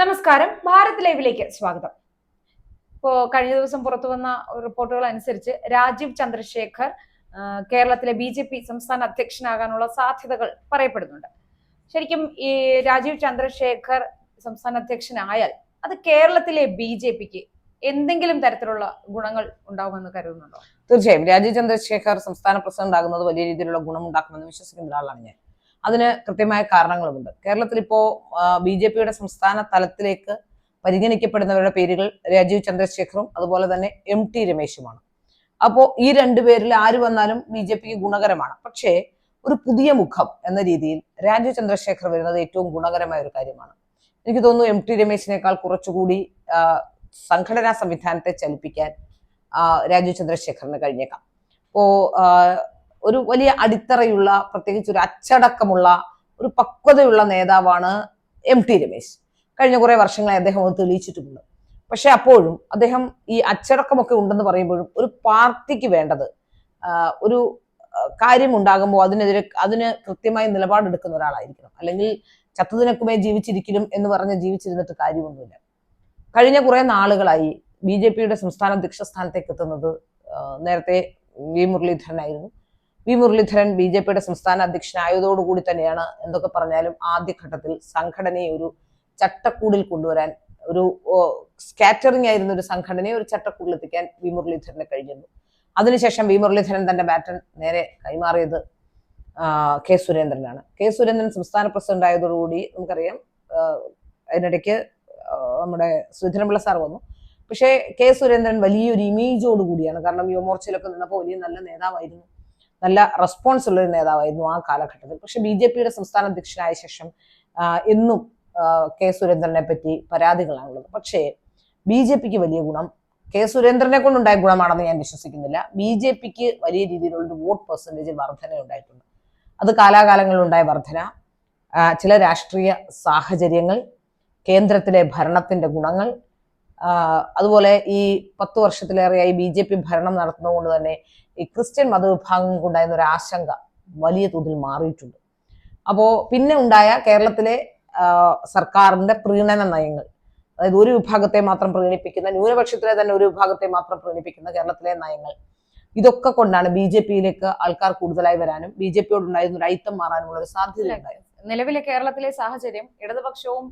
നമസ്കാരം. ഭാരത് ലൈവിലേക്ക് സ്വാഗതം. ഇപ്പോ കഴിഞ്ഞ ദിവസം പുറത്തു വന്ന റിപ്പോർട്ടുകൾ അനുസരിച്ച് രാജീവ് ചന്ദ്രശേഖർ കേരളത്തിലെ ബി ജെ പി സംസ്ഥാന അധ്യക്ഷനാകാനുള്ള സാധ്യതകൾ പറയപ്പെടുന്നുണ്ട്. ശരിക്കും ഈ രാജീവ് ചന്ദ്രശേഖർ സംസ്ഥാന അധ്യക്ഷനായാൽ അത് കേരളത്തിലെ ബി ജെ പിക്ക് എന്തെങ്കിലും തരത്തിലുള്ള ഗുണങ്ങൾ ഉണ്ടാവുമെന്ന് കരുതുന്നുണ്ടോ? തീർച്ചയായും. രാജീവ് ചന്ദ്രശേഖർ സംസ്ഥാന പ്രസിഡന്റ് ആകുന്നത് വലിയ രീതിയിലുള്ള ഗുണം ഉണ്ടാക്കുമെന്ന് വിശ്വസിക്കുന്ന ഒരാളാണ് ഞാൻ. അതിന് കൃത്യമായ കാരണങ്ങളുമുണ്ട്. കേരളത്തിൽ ഇപ്പോ ബി ജെ പിയുടെ സംസ്ഥാന തലത്തിലേക്ക് പരിഗണിക്കപ്പെടുന്നവരുടെ പേരുകൾ രാജീവ് ചന്ദ്രശേഖറും അതുപോലെ തന്നെ എം ടി രമേശുമാണ്. അപ്പോ ഈ രണ്ടുപേരിൽ ആര് വന്നാലും ബി ജെ പിക്ക് ഗുണകരമാണ്. പക്ഷേ ഒരു പുതിയ മുഖം എന്ന രീതിയിൽ രാജീവ് ചന്ദ്രശേഖർ വരുന്നത് ഏറ്റവും ഗുണകരമായ ഒരു കാര്യമാണ്. എനിക്ക് തോന്നുന്നു എം ടി രമേശിനേക്കാൾ കുറച്ചുകൂടി സംഘടനാ സംവിധാനത്തെ ചലിപ്പിക്കാൻ രാജീവ് ചന്ദ്രശേഖറിന് കഴിഞ്ഞേക്കാം. അപ്പോ ആ, ഒരു വലിയ അടിത്തറയുള്ള പ്രത്യേകിച്ച് ഒരു അച്ചടക്കമുള്ള ഒരു പക്വതയുള്ള നേതാവാണ് എം ടി രമേശ്. കഴിഞ്ഞ കുറെ വർഷങ്ങളായി അദ്ദേഹം അത് തെളിയിച്ചിട്ടുമുണ്ട്. പക്ഷെ അപ്പോഴും അദ്ദേഹം ഈ അച്ചടക്കമൊക്കെ ഉണ്ടെന്ന് പറയുമ്പോഴും ഒരു പാർട്ടിക്ക് വേണ്ടത് ഒരു കാര്യം ഉണ്ടാകുമ്പോൾ അതിനെതിരെ അതിന് കൃത്യമായി നിലപാടെടുക്കുന്ന ഒരാളായിരിക്കണം. അല്ലെങ്കിൽ ചത്തതിനൊക്കുമേ ജീവിച്ചിരിക്കലും എന്ന് പറഞ്ഞ് ജീവിച്ചിരുന്നിട്ട് കാര്യമൊന്നുമില്ല. കഴിഞ്ഞ കുറെ നാളുകളായി ബി ജെ പിയുടെ സംസ്ഥാന അധ്യക്ഷ സ്ഥാനത്തേക്ക് എത്തുന്നത് നേരത്തെ വി മുരളീധരനായിരുന്നു. വി മുരളീധരൻ ബി ജെ പിയുടെ സംസ്ഥാന അധ്യക്ഷനായതോടുകൂടി തന്നെയാണ് എന്തൊക്കെ പറഞ്ഞാലും ആദ്യഘട്ടത്തിൽ സംഘടനയെ ഒരു ചട്ടക്കൂടിൽ കൊണ്ടുവരാൻ ഒരു സ്കാറ്ററിംഗ് ആയിരുന്ന ഒരു സംഘടനയെ ഒരു ചട്ടക്കൂടിൽ എത്തിക്കാൻ വി മുരളീധരന് കഴിഞ്ഞിരുന്നു. അതിനുശേഷം വി മുരളീധരൻ തന്റെ ബാറ്റൺ നേരെ കൈമാറിയത് കെ സുരേന്ദ്രനാണ്. കെ സുരേന്ദ്രൻ സംസ്ഥാന പ്രസിഡന്റ് ആയതോടുകൂടി നമുക്കറിയാം അതിനിടയ്ക്ക് നമ്മുടെ ശ്രീധരൻപിള്ള സാർ വന്നു. പക്ഷേ കെ സുരേന്ദ്രൻ വലിയൊരു ഇമേജോട് കൂടിയാണ് കാരണം യുവമോർച്ചയിലൊക്കെ നിന്നപ്പോൾ വലിയ നല്ല നേതാവായിരുന്നു. നല്ല റെസ്പോൺസ് ഉള്ള ഒരു നേതാവായിരുന്നു ആ കാലഘട്ടത്തിൽ. പക്ഷെ ബി ജെ പിയുടെ സംസ്ഥാന അധ്യക്ഷനായ ശേഷം എന്നും കെ സുരേന്ദ്രനെ പറ്റി പരാതികളാണുള്ളത്. പക്ഷേ ബി ജെ പിക്ക് വലിയ ഗുണം കെ സുരേന്ദ്രനെ കൊണ്ടുണ്ടായ ഗുണമാണെന്ന് ഞാൻ വിശ്വസിക്കുന്നില്ല. ബി ജെ പിക്ക് വലിയ രീതിയിലുള്ള ഒരു വോട്ട് പെർസെന്റേജിൽ വർധന ഉണ്ടായിട്ടുണ്ട് അത് കാലാകാലങ്ങളിലുണ്ടായ വർധന ചില രാഷ്ട്രീയ സാഹചര്യങ്ങൾ കേന്ദ്രത്തിലെ ഭരണത്തിന്റെ ഗുണങ്ങൾ അതുപോലെ ഈ പത്ത് വർഷത്തിലേറെയായി ബി ജെ പി ഭരണം നടത്തുന്നതുകൊണ്ട് തന്നെ ഈ ക്രിസ്ത്യൻ മതവിഭാഗങ്ങൾക്കുണ്ടായിരുന്ന ഒരു ആശങ്ക വലിയ തോതിൽ മാറിയിട്ടുണ്ട്. അപ്പോൾ പിന്നെ ഉണ്ടായ കേരളത്തിലെ സർക്കാരിന്റെ പ്രീണന നയങ്ങൾ. അതായത് ഒരു വിഭാഗത്തെ മാത്രം പ്രീണിപ്പിക്കുന്ന ന്യൂനപക്ഷത്തിലെ തന്നെ ഒരു വിഭാഗത്തെ മാത്രം പ്രീണിപ്പിക്കുന്ന കേരളത്തിലെ നയങ്ങൾ. ഇതൊക്കെ കൊണ്ടാണ് ബി ജെ പിയിലേക്ക് ആൾക്കാർ കൂടുതലായി വരാനും ബി ജെ പിയോട് ഉണ്ടായിരുന്ന ഒരു ഐത്തം മാറാനുമുള്ള ഒരു സാധ്യത ഉണ്ടായത് നിലവിലെ കേരളത്തിലെ സാഹചര്യം ഇടതുപക്ഷവും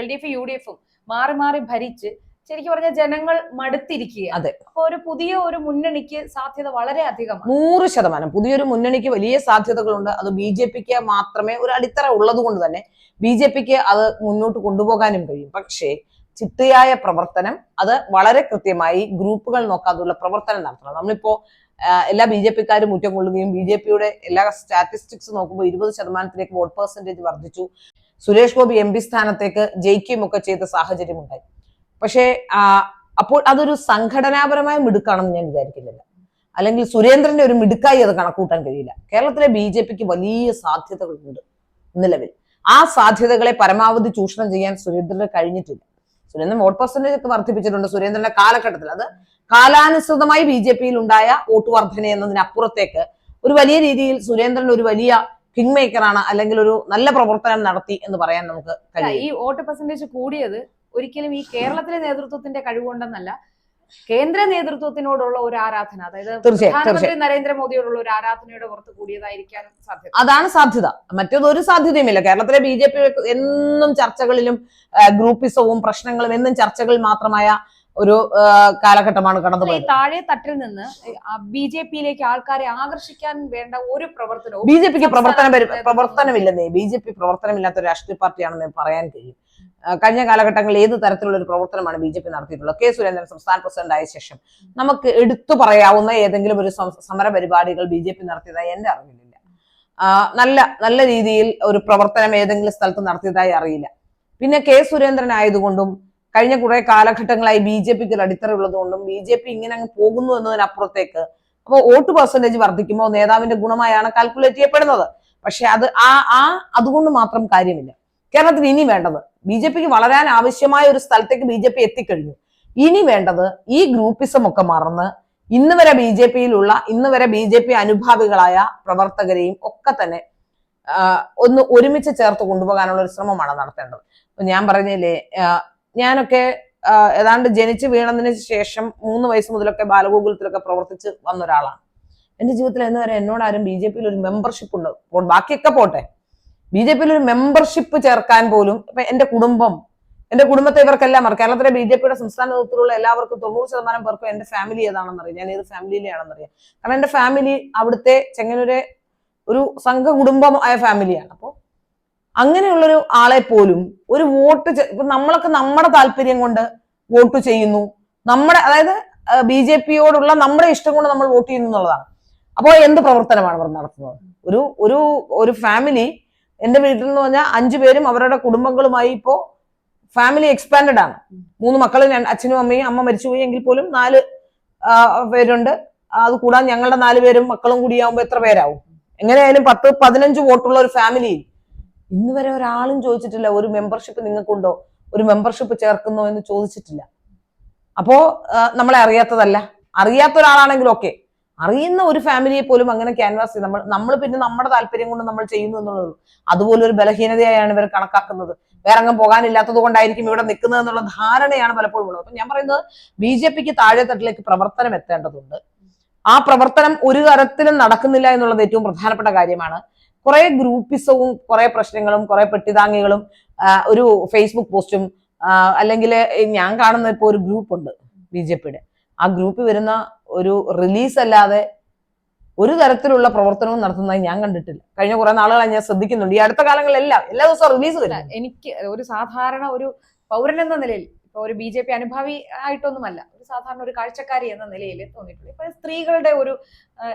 എൽ ഡി എഫും യു ഡി എഫും മാറി മാറി ഭരിച്ച് ശരിക്കും പറഞ്ഞ ജനങ്ങൾ മടുത്തിരിക്കുക അതെ. അപ്പൊ ഒരു പുതിയ ഒരു മുന്നണിക്ക് സാധ്യത വളരെ അധികം നൂറ് ശതമാനം. പുതിയൊരു മുന്നണിക്ക് വലിയ സാധ്യതകളുണ്ട്. അത് ബി ജെ പിക്ക് മാത്രമേ ഒരു അടിത്തറ ഉള്ളത് കൊണ്ട് തന്നെ ബി ജെ പിക്ക് അത് മുന്നോട്ട് കൊണ്ടുപോകാനും കഴിയും. പക്ഷേ ചിട്ടയായ പ്രവർത്തനം അത് വളരെ കൃത്യമായി ഗ്രൂപ്പുകൾ നോക്കാതുള്ള പ്രവർത്തനം നടത്തണം. നമ്മളിപ്പോ എല്ലാ ബി ജെ പിക്കാരും മുറ്റം കൊള്ളുകയും ബി ജെ പിയുടെ എല്ലാ സ്റ്റാറ്റിസ്റ്റിക്സ് നോക്കുമ്പോൾ ഇരുപത് ശതമാനത്തിലേക്ക് വോട്ട് പെർസെന്റേജ് വർദ്ധിച്ചു. സുരേഷ് ഗോപി എം പി സ്ഥാനത്തേക്ക് ജയിക്കുകയും ഒക്കെ ചെയ്ത സാഹചര്യം ഉണ്ടായി പക്ഷേ ആ, അപ്പോൾ അതൊരു സംഘടനാപരമായ മിടുക്കാണെന്ന് ഞാൻ വിചാരിക്കുന്നില്ല. അല്ലെങ്കിൽ സുരേന്ദ്രന്റെ ഒരു മിടുക്കായി അത് കണക്കൂട്ടാൻ കഴിയില്ല. കേരളത്തിലെ ബി ജെ പിക്ക് വലിയ സാധ്യതകളുണ്ട് നിലവിൽ. ആ സാധ്യതകളെ പരമാവധി ചൂഷണം ചെയ്യാൻ സുരേന്ദ്രന് കഴിഞ്ഞിട്ടില്ല. സുരേന്ദ്രൻ വോട്ട് പെർസെന്റേജ് ഒക്കെ വർദ്ധിപ്പിച്ചിട്ടുണ്ട്. സുരേന്ദ്രന്റെ കാലഘട്ടത്തിൽ അത് കാലാനുസൃതമായി ബി ജെ പിയിൽ ഉണ്ടായ വോട്ട് വർധന എന്നതിനപ്പുറത്തേക്ക് ഒരു വലിയ രീതിയിൽ സുരേന്ദ്രൻ ഒരു വലിയ കിങ് മേക്കറാണ് അല്ലെങ്കിൽ ഒരു നല്ല പ്രവർത്തനം നടത്തി എന്ന് പറയാൻ നമുക്ക് കഴിയും. ഈ വോട്ട് പെർസെന്റേജ് കൂടിയത് ഒരിക്കലും ഈ കേരളത്തിലെ നേതൃത്വത്തിന്റെ കഴിവുണ്ടെന്നല്ല കേന്ദ്ര നേതൃത്വത്തിനോടുള്ള ഒരു ആരാധന അതായത് പ്രധാനമന്ത്രി നരേന്ദ്രമോദിയോടുള്ള ഒരു ആരാധനയുടെ പുറത്ത് കൂടിയതായിരിക്കാനും സാധ്യത. അതാണ് സാധ്യത. മറ്റേതൊരു സാധ്യതയുമില്ല. കേരളത്തിലെ ബി ജെ പി എന്നും ചർച്ചകളിലും ഗ്രൂപ്പിസവും പ്രശ്നങ്ങളും എന്നും ചർച്ചകളിൽ മാത്രമായ ഒരു കാലഘട്ടമാണ് കടന്നു കടന്നുപോയത് താഴെ തട്ടിൽ നിന്ന് ബി ജെ പിയിലേക്ക് ആൾക്കാരെ ആകർഷിക്കാൻ വേണ്ട ഒരു പ്രവർത്തനവും ബി ജെ പിക്ക് പ്രവർത്തനം പ്രവർത്തനമില്ലെന്നേ. ബി ജെ പി പ്രവർത്തനമില്ലാത്ത ഒരു രാഷ്ട്രീയ പാർട്ടിയാണെന്ന് പറയാൻ കഴിയും. കഴിഞ്ഞ കാലഘട്ടങ്ങളിൽ ഏത് തരത്തിലുള്ള ഒരു പ്രവർത്തനമാണ് ബി ജെ പി നടത്തിയിട്ടുള്ളത്? കെ സുരേന്ദ്രൻ സംസ്ഥാന പ്രസിഡന്റ് ആയ ശേഷം നമുക്ക് എടുത്തു പറയാവുന്ന ഏതെങ്കിലും ഒരു സമര പരിപാടികൾ ബി ജെ പി നടത്തിയതായി എന്റെ അറിവിലില്ല. നല്ല നല്ല രീതിയിൽ ഒരു പ്രവർത്തനം ഏതെങ്കിലും സ്ഥലത്ത് നടത്തിയതായി അറിയില്ല. പിന്നെ കെ സുരേന്ദ്രൻ ആയതുകൊണ്ടും കഴിഞ്ഞ കുറെ കാലഘട്ടങ്ങളായി ബി ജെ പിക്ക് ഒരു അടിത്തറ ഉള്ളതുകൊണ്ടും ബി ജെ പി ഇങ്ങനെ അങ്ങ് പോകുന്നു എന്നതിനപ്പുറത്തേക്ക് അപ്പോൾ വോട്ട് പെർസെന്റേജ് വർദ്ധിക്കുമ്പോൾ നേതാവിന്റെ ഗുണമായാണ് കാൽക്കുലേറ്റ് ചെയ്യപ്പെടുന്നത്. പക്ഷെ അത് ആ ആ അതുകൊണ്ട് മാത്രം കാര്യമില്ല. കേരളത്തിൽ ഇനി വേണ്ടത് ബി ജെ പിക്ക് വളരാൻ ആവശ്യമായ ഒരു സ്ഥലത്തേക്ക് ബി ജെ പി എത്തിക്കഴിഞ്ഞു. ഇനി വേണ്ടത് ഈ ഗ്രൂപ്പിസം ഒക്കെ മറന്ന് ഇന്ന് വരെ ബി ജെ പിയിലുള്ള ഇന്ന് വരെ ബി ജെ പി അനുഭാവികളായ പ്രവർത്തകരെയും ഒക്കെ തന്നെ ഒന്ന് ഒരുമിച്ച് ചേർത്ത് കൊണ്ടുപോകാനുള്ള ഒരു ശ്രമമാണ് നടത്തേണ്ടത്. ഞാൻ പറഞ്ഞില്ലേ ഞാനൊക്കെ ഏതാണ്ട് ജനിച്ച് വീണതിന് ശേഷം മൂന്ന് വയസ്സ് മുതലൊക്കെ ബാലഗോകുലത്തിലൊക്കെ പ്രവർത്തിച്ച് വന്ന ഒരാളാണ് എന്റെ ജീവിതത്തിൽ എന്ന് വരെ എന്നോട് ആരും ബി ജെ പിയിൽ ഒരു മെമ്പർഷിപ്പ് ഉണ്ട്. ബാക്കിയൊക്കെ പോട്ടെ. ബി ജെ പിയിൽ ഒരു മെമ്പർഷിപ്പ് ചേർക്കാൻ പോലും ഇപ്പൊ എന്റെ കുടുംബം എന്റെ കുടുംബത്തെ ഇവർക്കെല്ലാം അറിയാം. കേരളത്തിലെ ബി ജെ പിയുടെ സംസ്ഥാന നേതൃത്വത്തിലുള്ള എല്ലാവർക്കും തൊണ്ണൂറ് ശതമാനം പേർക്കും എന്റെ ഫാമിലി ഏതാണെന്നറിയാം ഞാൻ ഏത് ഫാമിലിയിലാണെന്നറിയാം കാരണം എന്റെ ഫാമിലി അവിടുത്തെ ചെങ്ങന്നൂരെ ഒരു സംഘ കുടുംബമായ ഫാമിലിയാണ് അപ്പോൾ അങ്ങനെയുള്ളൊരു ആളെ പോലും ഒരു വോട്ട് ഇപ്പൊ നമ്മളൊക്കെ നമ്മുടെ താല്പര്യം കൊണ്ട് വോട്ട് ചെയ്യുന്നു. നമ്മുടെ അതായത് ബി ജെ പിയോടുള്ള നമ്മുടെ ഇഷ്ടം കൊണ്ട് നമ്മൾ വോട്ട് ചെയ്യുന്നു എന്നുള്ളതാണ്. അപ്പോൾ എന്ത് പ്രവർത്തനമാണ് അവർ നടത്തുന്നത്? ഒരു ഒരു ഒരു ഫാമിലി എന്റെ വീട്ടിൽ എന്ന് പറഞ്ഞാൽ അഞ്ചു പേരും അവരുടെ കുടുംബങ്ങളുമായി ഇപ്പോ ഫാമിലി എക്സ്പാൻഡഡ് ആണ്. മൂന്ന് മക്കളും അച്ഛനും അമ്മയും അമ്മ മരിച്ചുപോയി എങ്കിൽ പോലും നാല് പേരുണ്ട്. അത് കൂടാതെ ഞങ്ങളുടെ നാല് പേരും മക്കളും കൂടിയാവുമ്പോൾ എത്ര പേരാവും? എങ്ങനെയായാലും പത്ത് പതിനഞ്ച് വോട്ടുള്ള ഒരു ഫാമിലി ഇന്ന് വരെ ഒരാളും ചോദിച്ചിട്ടില്ല ഒരു മെമ്പർഷിപ്പ് നിങ്ങൾക്കുണ്ടോ? ഒരു മെമ്പർഷിപ്പ് ചേർക്കുന്നോ എന്ന് ചോദിച്ചിട്ടില്ല. അപ്പോ നമ്മളെ അറിയാത്തതല്ല. അറിയാത്ത ഒരാളാണെങ്കിൽ ഓക്കെ അറിയുന്ന ഒരു ഫാമിലിയെ പോലും അങ്ങനെ ക്യാൻവാസ് നമ്മൾ നമ്മൾ പിന്നെ നമ്മുടെ താല്പര്യം കൊണ്ട് നമ്മൾ ചെയ്യുന്നു എന്നുള്ളത് അതുപോലെ ഒരു ബലഹീനതയായാണ് ഇവർ കണക്കാക്കുന്നത്. വേറെ അങ്ങ് പോകാനില്ലാത്തത് കൊണ്ടായിരിക്കും ഇവിടെ നിൽക്കുന്നത് എന്നുള്ള ധാരണയാണ് പലപ്പോഴും ഉള്ളത്. അപ്പൊ ഞാൻ പറയുന്നത് ബി ജെ പിക്ക് താഴെത്തട്ടിലേക്ക് പ്രവർത്തനം എത്തേണ്ടതുണ്ട്. ആ പ്രവർത്തനം ഒരു തരത്തിലും നടക്കുന്നില്ല എന്നുള്ളത് ഏറ്റവും പ്രധാനപ്പെട്ട കാര്യമാണ്. കുറെ ഗ്രൂപ്പിസവും കുറെ പ്രശ്നങ്ങളും കുറെ പെട്ടിതാങ്ങികളും ഒരു ഫേസ്ബുക്ക് പോസ്റ്റും അല്ലെങ്കിൽ ഞാൻ കാണുന്ന ഇപ്പോൾ ഒരു ഗ്രൂപ്പ് ഉണ്ട് ബി ജെ പിയുടെ. ആ ഗ്രൂപ്പിൽ വരുന്ന ഒരു റിലീസ് അല്ലാതെ ഒരു തരത്തിലുള്ള പ്രവർത്തനവും നടത്തുന്നതായി ഞാൻ കണ്ടിട്ടില്ല. കഴിഞ്ഞ കുറെ നാളുകളായി ഞാൻ ശ്രദ്ധിക്കുന്നുണ്ട്. ഈ അടുത്ത കാലങ്ങളിലെല്ലാം എല്ലാ ദിവസവും റിലീസ് വരും എനിക്ക് ഒരു സാധാരണ ഒരു പൗരൻ എന്ന നിലയിൽ ഇപ്പൊ ഒരു ബി ജെ പി അനുഭാവി ആയിട്ടൊന്നുമല്ല ഒരു സാധാരണ ഒരു കാഴ്ചക്കാരി എന്ന നിലയിൽ തോന്നിയിട്ടുണ്ട് ഇപ്പൊ സ്ത്രീകളുടെ ഒരു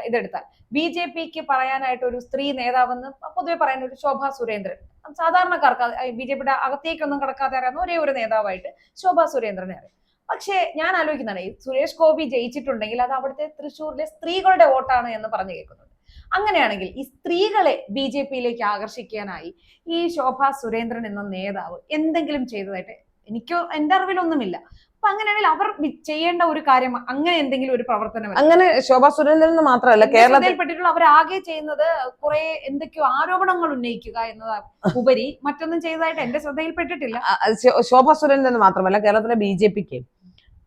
ഇതെടുത്താൽ ബി ജെ പിക്ക് പറയാനായിട്ട് ഒരു സ്ത്രീ നേതാവെന്ന് പൊതുവെ പറയുന്ന ഒരു ശോഭ സുരേന്ദ്രൻ. സാധാരണക്കാർക്ക് ബി ജെ പിയുടെ അകത്തേക്കൊന്നും കടക്കാതെ അറിയാവുന്ന ഒരേ ഒരു നേതാവായിട്ട് ശോഭ സുരേന്ദ്രനെ അറിയാം. പക്ഷേ ഞാൻ ആലോചിക്കുന്നതാണ് ഈ സുരേഷ് ഗോപി ജയിച്ചിട്ടുണ്ടെങ്കിൽ അത് അവിടുത്തെ തൃശ്ശൂരിലെ സ്ത്രീകളുടെ വോട്ടാണ് എന്ന് പറഞ്ഞു കേൾക്കുന്നത് അങ്ങനെയാണെങ്കിൽ ഈ സ്ത്രീകളെ ബി ജെ പിയിലേക്ക് ആകർഷിക്കാനായി ഈ ശോഭ സുരേന്ദ്രൻ എന്ന നേതാവ് എന്തെങ്കിലും ചെയ്തതായിട്ട് എനിക്ക് എന്റെ അറിവിലൊന്നുമില്ല. അപ്പൊ അങ്ങനെയാണെങ്കിൽ അവർ ചെയ്യേണ്ട ഒരു കാര്യം അങ്ങനെ എന്തെങ്കിലും ഒരു പ്രവർത്തനം അങ്ങനെ ശോഭാ സുരേന്ദ്രൻ മാത്രമല്ല കേരളത്തിൽപ്പെട്ടിട്ടുള്ള അവർ ആകെ ചെയ്യുന്നത് കുറെ എന്തൊക്കെയോ ആരോപണങ്ങൾ ഉന്നയിക്കുക എന്നത് ഉപരി. മറ്റൊന്നും ചെയ്തതായിട്ട് എന്റെ ശ്രദ്ധയിൽപ്പെട്ടിട്ടില്ല. ശോഭാ സുരേന്ദ്രൻ മാത്രമല്ല കേരളത്തിലെ ബി ജെ പിക്ക്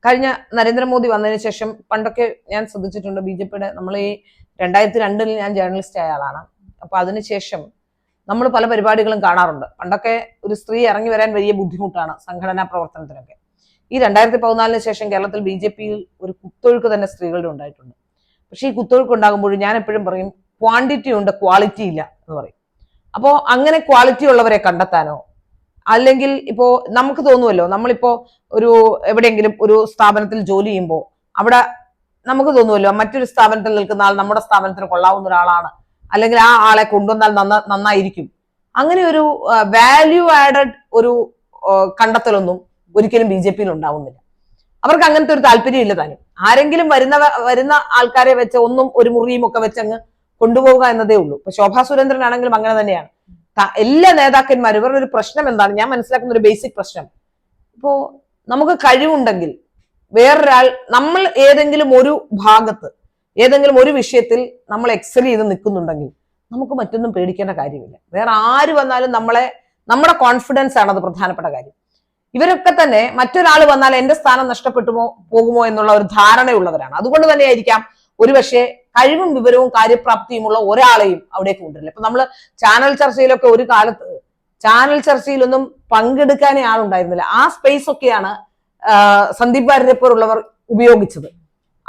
കഴിഞ്ഞ നരേന്ദ്രമോദി വന്നതിന് ശേഷം പണ്ടൊക്കെ ഞാൻ ശ്രദ്ധിച്ചിട്ടുണ്ട് ബി ജെ പിയുടെ നമ്മൾ ഈ രണ്ടായിരത്തി രണ്ടിൽ ഞാൻ ജേർണലിസ്റ്റ് ആയ ആളാണ്. അപ്പൊ അതിനുശേഷം നമ്മൾ പല പരിപാടികളും കാണാറുണ്ട്. പണ്ടൊക്കെ ഒരു സ്ത്രീ ഇറങ്ങി വരാൻ വലിയ ബുദ്ധിമുട്ടാണ് സംഘടനാ പ്രവർത്തനത്തിനൊക്കെ. ഈ രണ്ടായിരത്തി പതിനാലിന് ശേഷം കേരളത്തിൽ ബി ജെ പിയിൽ ഒരു കുത്തൊഴുക്ക് തന്നെ സ്ത്രീകളുടെ ഉണ്ടായിട്ടുണ്ട്. പക്ഷേ ഈ കുത്തൊഴുക്ക് ഉണ്ടാകുമ്പോൾ ഞാൻ എപ്പോഴും പറയും ക്വാണ്ടിറ്റി ഉണ്ട് ക്വാളിറ്റി ഇല്ല എന്ന് പറയും. അപ്പോൾ അങ്ങനെ ക്വാളിറ്റി ഉള്ളവരെ കണ്ടെത്താനോ അല്ലെങ്കിൽ ഇപ്പോ നമുക്ക് തോന്നുമല്ലോ നമ്മളിപ്പോ ഒരു എവിടെയെങ്കിലും ഒരു സ്ഥാപനത്തിൽ ജോലി ചെയ്യുമ്പോൾ അവിടെ നമുക്ക് തോന്നുമല്ലോ മറ്റൊരു സ്ഥാപനത്തിൽ നിൽക്കുന്ന ആൾ നമ്മുടെ സ്ഥാപനത്തിന് കൊള്ളാവുന്ന ഒരാളാണ്. അല്ലെങ്കിൽ ആ ആളെ കൊണ്ടുവന്നാൽ നന്ന നന്നായിരിക്കും. അങ്ങനെ ഒരു വാല്യൂ ആഡഡ് ഒരു കണ്ടെത്തലൊന്നും ഒരിക്കലും ബി ജെ പിയിൽ ഉണ്ടാവുന്നില്ല. അവർക്ക് അങ്ങനത്തെ ഒരു താല്പര്യമില്ല താനും. ആരെങ്കിലും വരുന്ന വരുന്ന ആൾക്കാരെ വെച്ച് ഒന്നും ഒരു മുറിയും ഒക്കെ വെച്ചങ്ങ് കൊണ്ടുപോവുക എന്നതേ ഉള്ളൂ. ഇപ്പൊ ശോഭാ സുരേന്ദ്രൻ ആണെങ്കിലും അങ്ങനെ തന്നെയാണ്. എല്ലാ നേതാക്കന്മാരും ഇവരുടെ ഒരു പ്രശ്നം എന്താണ്? ഞാൻ മനസ്സിലാക്കുന്ന ഒരു ബേസിക് പ്രശ്നം. ഇപ്പോ നമുക്ക് കഴിവുണ്ടെങ്കിൽ വേറൊരാൾ നമ്മൾ ഏതെങ്കിലും ഒരു ഭാഗത്ത് ഏതെങ്കിലും ഒരു വിഷയത്തിൽ നമ്മൾ എക്സൽ ചെയ്ത് നിൽക്കുന്നുണ്ടെങ്കിൽ നമുക്ക് മറ്റൊന്നും പേടിക്കേണ്ട കാര്യമില്ല. വേറെ ആര് വന്നാലും നമ്മളെ നമ്മുടെ കോൺഫിഡൻസ് ആണ് അത് പ്രധാനപ്പെട്ട കാര്യം. ഇവരൊക്കെ തന്നെ മറ്റൊരാൾ വന്നാൽ എന്റെ സ്ഥാനം നഷ്ടപ്പെട്ടുമോ പോകുമോ എന്നുള്ള ഒരു ധാരണയുള്ളവരാണ്. അതുകൊണ്ട് തന്നെയായിരിക്കാം ഒരുപക്ഷെ കഴിവും വിവരവും കാര്യപ്രാപ്തിയുമുള്ള ഒരാളെയും അവിടേക്ക് കൊണ്ടുവരില്ല. ഇപ്പൊ നമ്മൾ ചാനൽ ചർച്ചയിലൊക്കെ ഒരു കാലത്ത് ചാനൽ ചർച്ചയിലൊന്നും പങ്കെടുക്കാനേ ആളുണ്ടായിരുന്നില്ല. ആ സ്പേസ് ഒക്കെയാണ് സന്ദീപ് വാര്യരെ പോലുള്ളവർ ഉപയോഗിച്ചത്.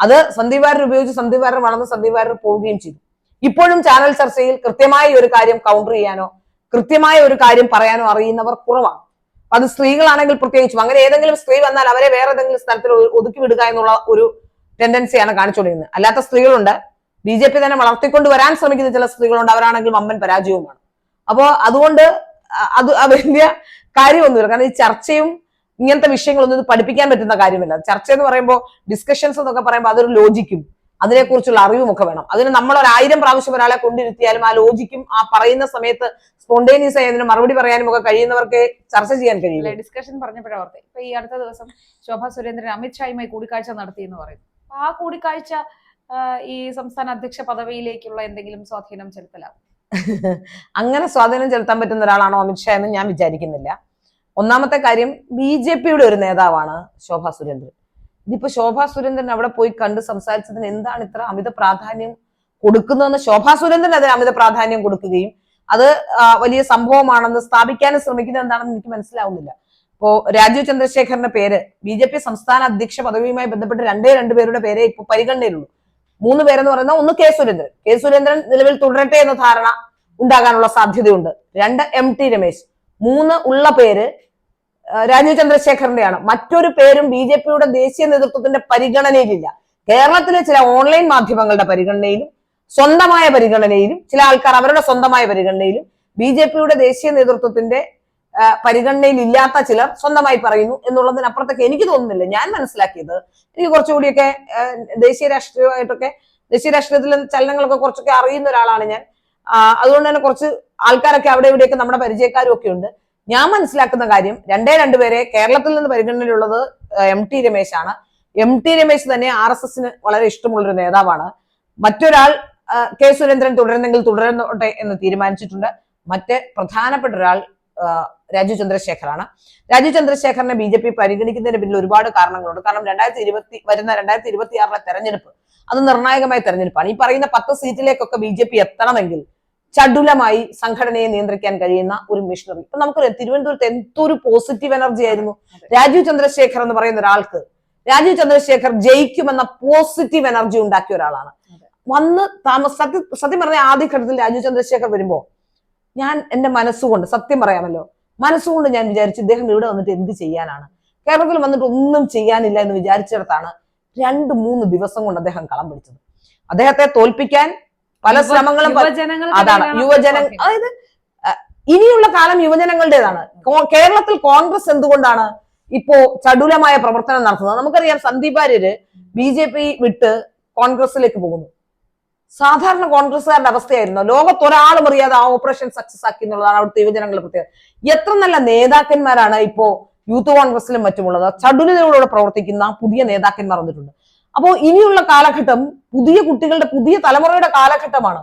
അത് സന്ദീപ് വാര്യർ ഉപയോഗിച്ച് സന്ദീപ് വാര്യർ വളർന്ന് സന്ദീപ് വാര്യർ പോവുകയും ചെയ്തു. ഇപ്പോഴും ചാനൽ ചർച്ചയിൽ കൃത്യമായ ഒരു കാര്യം കൗണ്ടർ ചെയ്യാനോ കൃത്യമായ ഒരു കാര്യം പറയാനോ അറിയുന്നവർ കുറവാണ്. അത് സ്ത്രീകളാണെങ്കിൽ പ്രത്യേകിച്ചും അങ്ങനെ ഏതെങ്കിലും സ്ത്രീ വന്നാൽ അവരെ വേറെ ഏതെങ്കിലും സ്ഥലത്തിൽ ഒതുക്കി വിടുക എന്നുള്ള ഒരു ടെൻഡൻസിയാണ് കാണിച്ചുകൊണ്ടിരുന്നത്. അല്ലാത്ത സ്ത്രീകളുണ്ട്. ബി ജെ പി തന്നെ വളർത്തിക്കൊണ്ട് വരാൻ ശ്രമിക്കുന്ന ചില സ്ത്രീകളുണ്ട്. അവരാണെങ്കിൽ അമ്മൻ പരാജയവുമാണ്. അപ്പോ അതുകൊണ്ട് അത് വലിയ കാര്യമൊന്നുമില്ല. കാരണം ഈ ചർച്ചയും ഇങ്ങനത്തെ വിഷയങ്ങളൊന്നും ഇത് പഠിപ്പിക്കാൻ പറ്റുന്ന കാര്യമല്ല. ചർച്ച എന്ന് പറയുമ്പോൾ ഡിസ്കഷൻസ് എന്നൊക്കെ പറയുമ്പോൾ അതൊരു ലോജിക്കും അതിനെക്കുറിച്ചുള്ള അറിവും ഒക്കെ വേണം. അതിന് നമ്മൾ ഒരു ആയിരം പ്രാവശ്യം ഒരാളെ കൊണ്ടിരുത്തിയാലും ആ ലോജിക്കും ആ പറയുന്ന സമയത്ത് സ്പോണ്ടേനിയസ് ആയതിന് മറുപടി പറയാനും ഒക്കെ കഴിയുന്നവർക്ക് ചർച്ച ചെയ്യാൻ കഴിയില്ല. ഡിസ്കഷൻ പറഞ്ഞപ്പോഴാണ് ഇപ്പൊ ഈ അടുത്ത ദിവസം ശോഭ സുരേന്ദ്രൻ അമിത്ഷായുമായി കൂടിക്കാഴ്ച നടത്തി എന്ന് പറയുന്നു ആ കൂടിക്കാഴ്ച ഈ സംസ്ഥാന അധ്യക്ഷ പദവിയിലേക്കുള്ള എന്തെങ്കിലും സ്വാധീനം ചെലുത്തലാവും അങ്ങനെ സ്വാധീനം ചെലുത്താൻ പറ്റുന്ന ഒരാളാണോ അമിത്ഷാ എന്ന് ഞാൻ വിചാരിക്കുന്നില്ല. ഒന്നാമത്തെ കാര്യം ബി ജെ പിയുടെ ഒരു നേതാവാണ് ശോഭാ സുരേന്ദ്രൻ. ഇതിപ്പോ ശോഭാ സുരേന്ദ്രൻ അവിടെ പോയി കണ്ട് സംസാരിച്ചതിന് എന്താണ് ഇത്ര അമിത പ്രാധാന്യം കൊടുക്കുന്നതെന്ന് ശോഭാ സുരേന്ദ്രൻ അതിന് അമിത പ്രാധാന്യം കൊടുക്കുകയും അത് വലിയ സംഭവമാണെന്ന് സ്ഥാപിക്കാനും ശ്രമിക്കുന്നത് എന്താണെന്ന് എനിക്ക് മനസ്സിലാവുന്നില്ല. ഇപ്പോ രാജീവ് ചന്ദ്രശേഖറിന്റെ പേര് ബി ജെ പി സംസ്ഥാന അധ്യക്ഷ പദവിയുമായി ബന്ധപ്പെട്ട് രണ്ടേ രണ്ട് പേരുടെ പേരെ ഇപ്പൊ പരിഗണനയിലുള്ളൂ. മൂന്ന് പേരെന്ന് പറയുന്ന ഒന്ന് കെ സുരേന്ദ്രൻ. കെ സുരേന്ദ്രൻ നിലവിൽ തുടരട്ടെ എന്ന ധാരണ ഉണ്ടാകാനുള്ള സാധ്യതയുണ്ട്. രണ്ട് എം ടി രമേശ്. മൂന്ന് ഉള്ള പേര് രാജീവ് ചന്ദ്രശേഖറിന്റെയാണ് മറ്റൊരു പേരും ബി ജെ പിയുടെ ദേശീയ നേതൃത്വത്തിന്റെ പരിഗണനയിലില്ല. കേരളത്തിലെ ചില ഓൺലൈൻ മാധ്യമങ്ങളുടെ പരിഗണനയിലും സ്വന്തമായ പരിഗണനയിലും ചില ആൾക്കാർ അവരുടെ സ്വന്തമായ പരിഗണനയിലും ബി ജെ പിയുടെ ദേശീയ നേതൃത്വത്തിന്റെ പരിഗണനയിൽ ഇല്ലാത്ത ചിലർ സ്വന്തമായി പറയുന്നു എന്നുള്ളതിനപ്പുറത്തേക്ക് എനിക്ക് തോന്നുന്നില്ല. ഞാൻ മനസ്സിലാക്കിയത് എനിക്ക് കുറച്ചുകൂടിയൊക്കെ ദേശീയ രാഷ്ട്രീയമായിട്ടൊക്കെ ദേശീയ രാഷ്ട്രീയത്തിലെ ചലനങ്ങളൊക്കെ കുറച്ചൊക്കെ അറിയുന്ന ഒരാളാണ് ഞാൻ. അതുകൊണ്ട് തന്നെ കുറച്ച് ആൾക്കാരൊക്കെ അവിടെ ഇവിടെയൊക്കെ നമ്മുടെ പരിചയക്കാരും ഒക്കെ ഉണ്ട്. ഞാൻ മനസ്സിലാക്കുന്ന കാര്യം രണ്ടേ രണ്ടുപേരെ കേരളത്തിൽ നിന്ന് പരിഗണനയിലുള്ളത് എം ടി രമേശാണ്. എം ടി രമേശ് തന്നെ ആർ എസ് എസിന് വളരെ ഇഷ്ടമുള്ളൊരു നേതാവാണ്. മറ്റൊരാൾ കെ സുരേന്ദ്രൻ തുടരുന്നെങ്കിൽ തുടരുന്നോട്ടെ എന്ന് തീരുമാനിച്ചിട്ടുണ്ട്. മറ്റേ പ്രധാനപ്പെട്ട ഒരാൾ ആ, രാജീവ് ചന്ദ്രശേഖറാണ് രാജു ചന്ദ്രശേഖറിനെ ബി ജെ പി പരിഗണിക്കുന്നതിന് പിന്നിൽ ഒരുപാട് കാരണങ്ങളുണ്ട്. കാരണം രണ്ടായിരത്തി ഇരുപത്തി വരുന്ന രണ്ടായിരത്തി ഇരുപത്തി ആറിലെ തെരഞ്ഞെടുപ്പ് അത് നിർണായകമായ തെരഞ്ഞെടുപ്പാണ്. ഈ പറയുന്ന പത്ത് സീറ്റിലേക്കൊക്കെ ബി ജെ പി എത്തണമെങ്കിൽ ചടുലമായി സംഘടനയെ നിയന്ത്രിക്കാൻ കഴിയുന്ന ഒരു മിഷണറി. ഇപ്പൊ നമുക്ക് തിരുവനന്തപുരത്ത് എന്തൊരു പോസിറ്റീവ് എനർജി ആയിരുന്നു. രാജീവ് ചന്ദ്രശേഖർ എന്ന് പറയുന്ന ഒരാൾക്ക് രാജീവ് ചന്ദ്രശേഖർ ജയിക്കുമെന്ന പോസിറ്റീവ് എനർജി ഉണ്ടാക്കിയ ഒരാളാണ്. വന്ന് താമസ സത്യം സത്യം പറഞ്ഞ ആദ്യഘട്ടത്തിൽ രാജീവ് ചന്ദ്രശേഖർ വരുമ്പോ ഞാൻ എന്റെ മനസ്സുകൊണ്ട് സത്യം പറയാമല്ലോ. മനസ്സുകൊണ്ട് ഞാൻ വിചാരിച്ചു ഇദ്ദേഹം ഇവിടെ വന്നിട്ട് എന്ത് ചെയ്യാനാണ്? കേരളത്തിൽ വന്നിട്ട് ഒന്നും ചെയ്യാനില്ല എന്ന് വിചാരിച്ചിടത്താണ് രണ്ട് മൂന്ന് ദിവസം കൊണ്ട് അദ്ദേഹം കളം പിടിച്ചത്. അദ്ദേഹത്തെ തോൽപ്പിക്കാൻ പല ശ്രമങ്ങളും അതാണ്. യുവജന അതായത് ഇനിയുള്ള കാലം യുവജനങ്ങളുടേതാണ്. കേരളത്തിൽ കോൺഗ്രസ് എന്തുകൊണ്ടാണ് ഇപ്പോ ചടുലമായ പ്രവർത്തനം നടത്തുന്നത്? നമുക്കറിയാം Sandeep Varier B J P വിട്ട് കോൺഗ്രസിലേക്ക് പോകുന്നു. സാധാരണ കോൺഗ്രസ്സുകാരുടെ അവസ്ഥയായിരുന്നു. ലോകത്ത് ഒരാളും അറിയാതെ ആ ഓപ്പറേഷൻ സക്സസ് ആക്കി എന്നുള്ളതാണ് അവിടുത്തെ യുവജനങ്ങളുടെ പ്രത്യേകത. എത്ര നല്ല നേതാക്കന്മാരാണ് ഇപ്പോ യൂത്ത് കോൺഗ്രസിലും മറ്റുമുള്ളത്. ചടുലതയോടെ പ്രവർത്തിക്കുന്ന പുതിയ നേതാക്കന്മാർ വന്നിട്ടുണ്ട്. അപ്പോൾ ഇനിയുള്ള കാലഘട്ടം പുതിയ കുട്ടികളുടെ പുതിയ തലമുറയുടെ കാലഘട്ടമാണ്.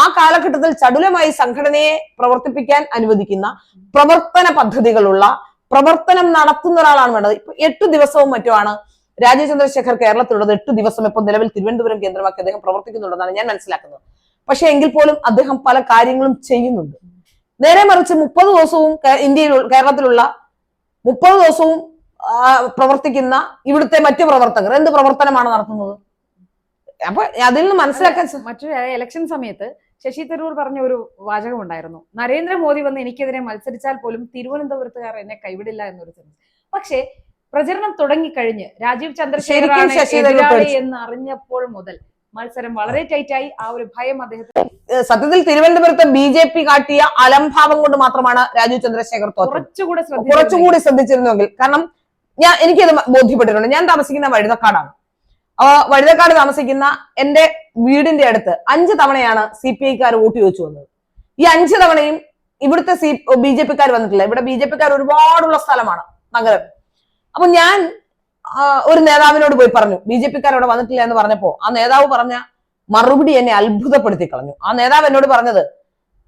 ആ കാലഘട്ടത്തിൽ ചടുലമായി സംഘടനയെ പ്രവർത്തിപ്പിക്കാൻ അനുവദിക്കുന്ന പ്രവർത്തന പദ്ധതികളുള്ള പ്രവർത്തനം നടത്തുന്ന ഒരാളാണ് വേണ്ടത്. ഇപ്പൊ എട്ട് ദിവസവും മറ്റുമാണ് രാജീവ് ചന്ദ്രശേഖർ കേരളത്തിലുള്ളത് എട്ട് ദിവസം ഇപ്പൊ നിലവിൽ തിരുവനന്തപുരം കേന്ദ്രമാക്കി അദ്ദേഹം പ്രവർത്തിക്കുന്നുണ്ടെന്നാണ് ഞാൻ മനസ്സിലാക്കുന്നത്. പക്ഷെ എങ്കിൽ പോലും അദ്ദേഹം പല കാര്യങ്ങളും ചെയ്യുന്നുണ്ട്. നേരെ മറിച്ച് മുപ്പത് ദിവസവും ഇന്ത്യയിൽ കേരളത്തിലുള്ള മുപ്പത് ദിവസവും പ്രവർത്തിക്കുന്ന ഇവിടുത്തെ മറ്റു പ്രവർത്തകർ എന്ത് പ്രവർത്തനമാണ് നടത്തുന്നത്? അപ്പൊ അതിൽ നിന്ന് മനസ്സിലാക്കാൻ മറ്റൊരു ഇലക്ഷൻ സമയത്ത് ശശി തരൂർ പറഞ്ഞ ഒരു വാചകം ഉണ്ടായിരുന്നു നരേന്ദ്രമോദി വന്ന് എനിക്കെതിരെ മത്സരിച്ചാൽ പോലും തിരുവനന്തപുരത്തുകാർ എന്നെ കൈവിടില്ല എന്നൊരു പക്ഷേ പ്രചരണം തുടങ്ങിക്കഴിഞ്ഞ് രാജീവ് ചന്ദ്രശേഖർ എന്ന് അറിഞ്ഞപ്പോൾ മുതൽ മത്സരം വളരെ ടൈറ്റായി. ആ ഒരു ഭയം അദ്ദേഹത്തിന് സത്യത്തിൽ തിരുവനന്തപുരത്ത് ബി ജെ പി കാട്ടിയ അലംഭാവം കൊണ്ട് മാത്രമാണ് രാജീവ് ചന്ദ്രശേഖർ കുറച്ചുകൂടെ കുറച്ചുകൂടി ശ്രദ്ധിച്ചിരുന്നുവെങ്കിൽ കാരണം ഞാൻ എനിക്കത് ബോധ്യപ്പെട്ടിട്ടുണ്ട്. ഞാൻ താമസിക്കുന്ന വഴുതക്കാടാണ്. വഴുതക്കാട് താമസിക്കുന്ന എന്റെ വീടിന്റെ അടുത്ത് അഞ്ച് തവണയാണ് സി പി ഐക്കാർ വോട്ട് ചോദിച്ചു വന്നത്. ഈ അഞ്ച് തവണയും ഇവിടുത്തെ സി ബി ജെ പിക്കാർ വന്നിട്ടില്ല. ഇവിടെ ബി ജെ പിക്കാർ ഒരുപാടുള്ള സ്ഥലമാണ് നഗരം. അപ്പൊ ഞാൻ ഒരു നേതാവിനോട് പോയി പറഞ്ഞു ബി ജെ പിക്കാർ അവിടെ വന്നിട്ടില്ല എന്ന് പറഞ്ഞപ്പോ ആ നേതാവ് പറഞ്ഞ മറുപടി എന്നെ അത്ഭുതപ്പെടുത്തി കളഞ്ഞു. ആ നേതാവ് എന്നോട് പറഞ്ഞത്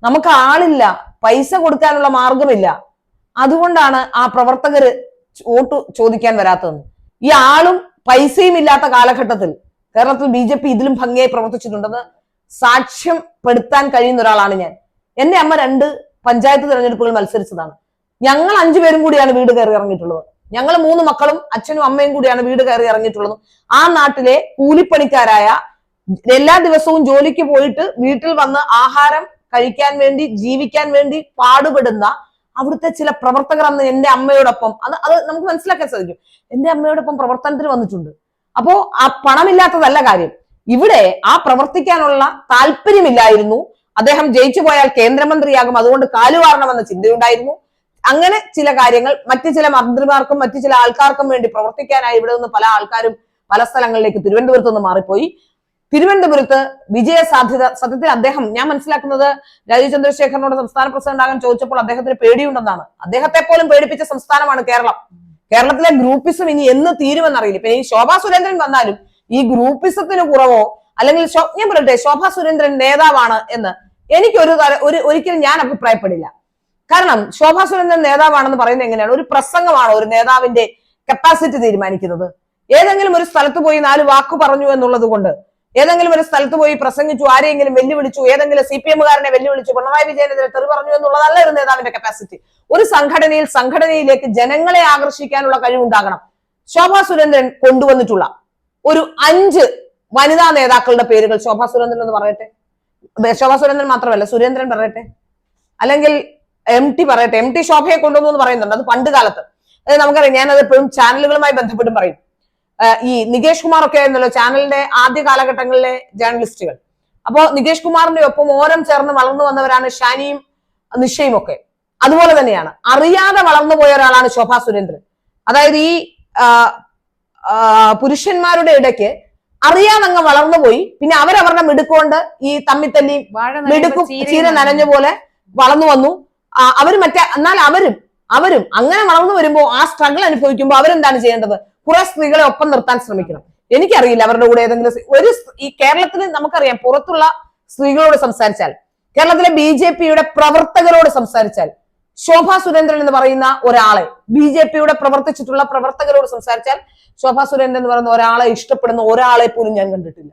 നമുക്ക് ആളില്ല പൈസ കൊടുക്കാനുള്ള മാർഗമില്ല അതുകൊണ്ടാണ് ആ പ്രവർത്തകര് വോട്ട് ചോദിക്കാൻ വരാത്തതെന്ന്. ഈ ആളും പൈസയും ഇല്ലാത്ത കാലഘട്ടത്തിൽ കേരളത്തിൽ ബി ജെ പി ഇതിലും ഭംഗിയായി പ്രവർത്തിച്ചിട്ടുണ്ടെന്ന് സാക്ഷ്യപ്പെടുത്താൻ കഴിയുന്ന ഒരാളാണ് ഞാൻ. എന്റെ അമ്മ രണ്ട് പഞ്ചായത്ത് തിരഞ്ഞെടുപ്പുകൾ മത്സരിച്ചതാണ്. ഞങ്ങൾ അഞ്ചുപേരും കൂടിയാണ് വീട് കയറി ഇറങ്ങിയിട്ടുള്ളത്. ഞങ്ങൾ മൂന്ന് മക്കളും അച്ഛനും അമ്മയും കൂടിയാണ് വീട് കയറി ഇറങ്ങിയിട്ടുള്ളത്. ആ നാട്ടിലെ കൂലിപ്പണിക്കാരായ എല്ലാ ദിവസവും ജോലിക്ക് പോയിട്ട് വീട്ടിൽ വന്ന് ആഹാരം കഴിക്കാൻ വേണ്ടി ജീവിക്കാൻ വേണ്ടി പാടുപെടുന്ന അവിടുത്തെ ചില പ്രവർത്തകർ അന്ന് എന്റെ അമ്മയോടൊപ്പം അത് അത് നമുക്ക് മനസ്സിലാക്കാൻ സാധിക്കും. എന്റെ അമ്മയോടൊപ്പം പ്രവർത്തനത്തിന് വന്നിട്ടുണ്ട്. അപ്പോ ആ പണമില്ലാത്തതല്ല കാര്യം. ഇവിടെ ആ പ്രവർത്തിക്കാനുള്ള താല്പര്യമില്ലായിരുന്നു. അദ്ദേഹം ജയിച്ചു പോയാൽ കേന്ദ്രമന്ത്രിയാകും. അതുകൊണ്ട് കാലുവാറണമെന്ന ചിന്തയുണ്ടായിരുന്നു. അങ്ങനെ ചില കാര്യങ്ങൾ മറ്റു ചില മന്ത്രിമാർക്കും മറ്റു ചില ആൾക്കാർക്കും വേണ്ടി പ്രവർത്തിക്കാനായി ഇവിടെ നിന്ന് പല ആൾക്കാരും പല സ്ഥലങ്ങളിലേക്ക് തിരുവനന്തപുരത്ത് നിന്ന് മാറിപ്പോയി. തിരുവനന്തപുരത്ത് വിജയ സാധ്യത സത്യത്തിൽ അദ്ദേഹം ഞാൻ മനസ്സിലാക്കുന്നത് രാജീവ് ചന്ദ്രശേഖരനോട് സംസ്ഥാന പ്രസിഡന്റ് ആകാൻ ചോദിച്ചപ്പോൾ അദ്ദേഹത്തിന് പേടിയുണ്ടെന്നാണ്. അദ്ദേഹത്തെ പോലും പേടിപ്പിച്ച സംസ്ഥാനമാണ് കേരളം. കേരളത്തിലെ ഗ്രൂപ്പിസം ഇനി എന്ന് തീരുമെന്നറിയില്ല. പിന്നെ ഈ ശോഭാ സുരേന്ദ്രൻ വന്നാലും ഈ ഗ്രൂപ്പിസത്തിന് കുറവോ അല്ലെങ്കിൽ ഞാൻ പറയട്ടെ ശോഭാ സുരേന്ദ്രൻ നേതാവാണ് എന്ന് എനിക്കൊരു ഒരു ഒരിക്കലും ഞാൻ അഭിപ്രായപ്പെടില്ല. കാരണം ശോഭാ സുരേന്ദ്രൻ നേതാവാണെന്ന് പറയുന്നത് എങ്ങനെയാണ്? ഒരു പ്രസംഗമാണ് ഒരു നേതാവിന്റെ കപ്പാസിറ്റി തീരുമാനിക്കുന്നത്. ഏതെങ്കിലും ഒരു സ്ഥലത്ത് പോയി നാല് വാക്ക് പറഞ്ഞു എന്നുള്ളത് കൊണ്ട് ഏതെങ്കിലും ഒരു സ്ഥലത്ത് പോയി പ്രസംഗിച്ചു ആരെയെങ്കിലും വെല്ലുവിളിച്ചു ഏതെങ്കിലും സി പി എമ്മുകാരനെ വെല്ലുവിളിച്ചു പിണറായി വിജയനെതിരെ തെറി പറഞ്ഞു എന്നുള്ളതല്ല ഒരു നേതാവിന്റെ കപ്പാസിറ്റി ഒരു സംഘടനയിൽ സംഘടനയിലേക്ക് ജനങ്ങളെ ആകർഷിക്കാനുള്ള കഴിവുണ്ടാകണം. ശോഭാ സുരേന്ദ്രൻ കൊണ്ടുവന്നിട്ടുള്ള ഒരു അഞ്ച് വനിതാ നേതാക്കളുടെ പേരുകൾ ശോഭാ സുരേന്ദ്രൻ എന്ന് പറയട്ടെ? ശോഭാ സുരേന്ദ്രൻ മാത്രമല്ല സുരേന്ദ്രൻ പറയട്ടെ? അല്ലെങ്കിൽ എം ടി പറയട്ടെ എം ടി ശോഭയെ കൊണ്ടുവന്നു എന്ന് പറയുന്നുണ്ട്. അത് പണ്ട് കാലത്ത്. അത് നമുക്കറിയാം ഞാനത് എപ്പോഴും ചാനലുകളുമായി ബന്ധപ്പെട്ടും പറയും. ഈ നികേഷ് കുമാർ ഒക്കെ ആയിരുന്നല്ലോ ചാനലിന്റെ ആദ്യ കാലഘട്ടങ്ങളിലെ ജേർണലിസ്റ്റുകൾ അപ്പോ നികേഷ് കുമാറിന്റെ ഒപ്പം ഓരം ചേർന്ന് വളർന്നു വന്നവരാണ് ഷാനിയും നിഷയും ഒക്കെ. അതുപോലെ തന്നെയാണ്. അറിയാതെ വളർന്നു പോയ ഒരാളാണ് ശോഭാ സുരേന്ദ്രൻ. അതായത് ഈ പുരുഷന്മാരുടെ ഇടയ്ക്ക് അറിയാതെ അങ്ങ് വളർന്നു പോയി. പിന്നെ അവരവരുടെ മിടുക്കൊണ്ട് ഈ തമ്മിത്തല്ലി മിടുക്കും ചീര നനഞ്ഞ. പോലെ വളർന്നു വന്നു. ആ, അവർ മറ്റേ എന്നാൽ അവരും അവരും അങ്ങനെ വളർന്നു വരുമ്പോൾ ആ സ്ട്രഗിൾ അനുഭവിക്കുമ്പോൾ അവരെന്താണ് ചെയ്യേണ്ടത്? കുറെ സ്ത്രീകളെ ഒപ്പം നിർത്താൻ ശ്രമിക്കണം. എനിക്കറിയില്ല അവരുടെ കൂടെ ഏതെങ്കിലും ഒരു ഈ കേരളത്തിൽ നമുക്കറിയാം പുറത്തുള്ള സ്ത്രീകളോട് സംസാരിച്ചാൽ കേരളത്തിലെ ബി ജെ പിയുടെ പ്രവർത്തകരോട് സംസാരിച്ചാൽ ശോഭാ സുരേന്ദ്രൻ എന്ന് പറയുന്ന ഒരാളെ ബി ജെ പിയുടെ പ്രവർത്തിച്ചിട്ടുള്ള പ്രവർത്തകരോട് സംസാരിച്ചാൽ ശോഭാ സുരേന്ദ്രൻ എന്ന് പറയുന്ന ഒരാളെ ഇഷ്ടപ്പെടുന്ന ഒരാളെ പോലും ഞാൻ കണ്ടിട്ടില്ല.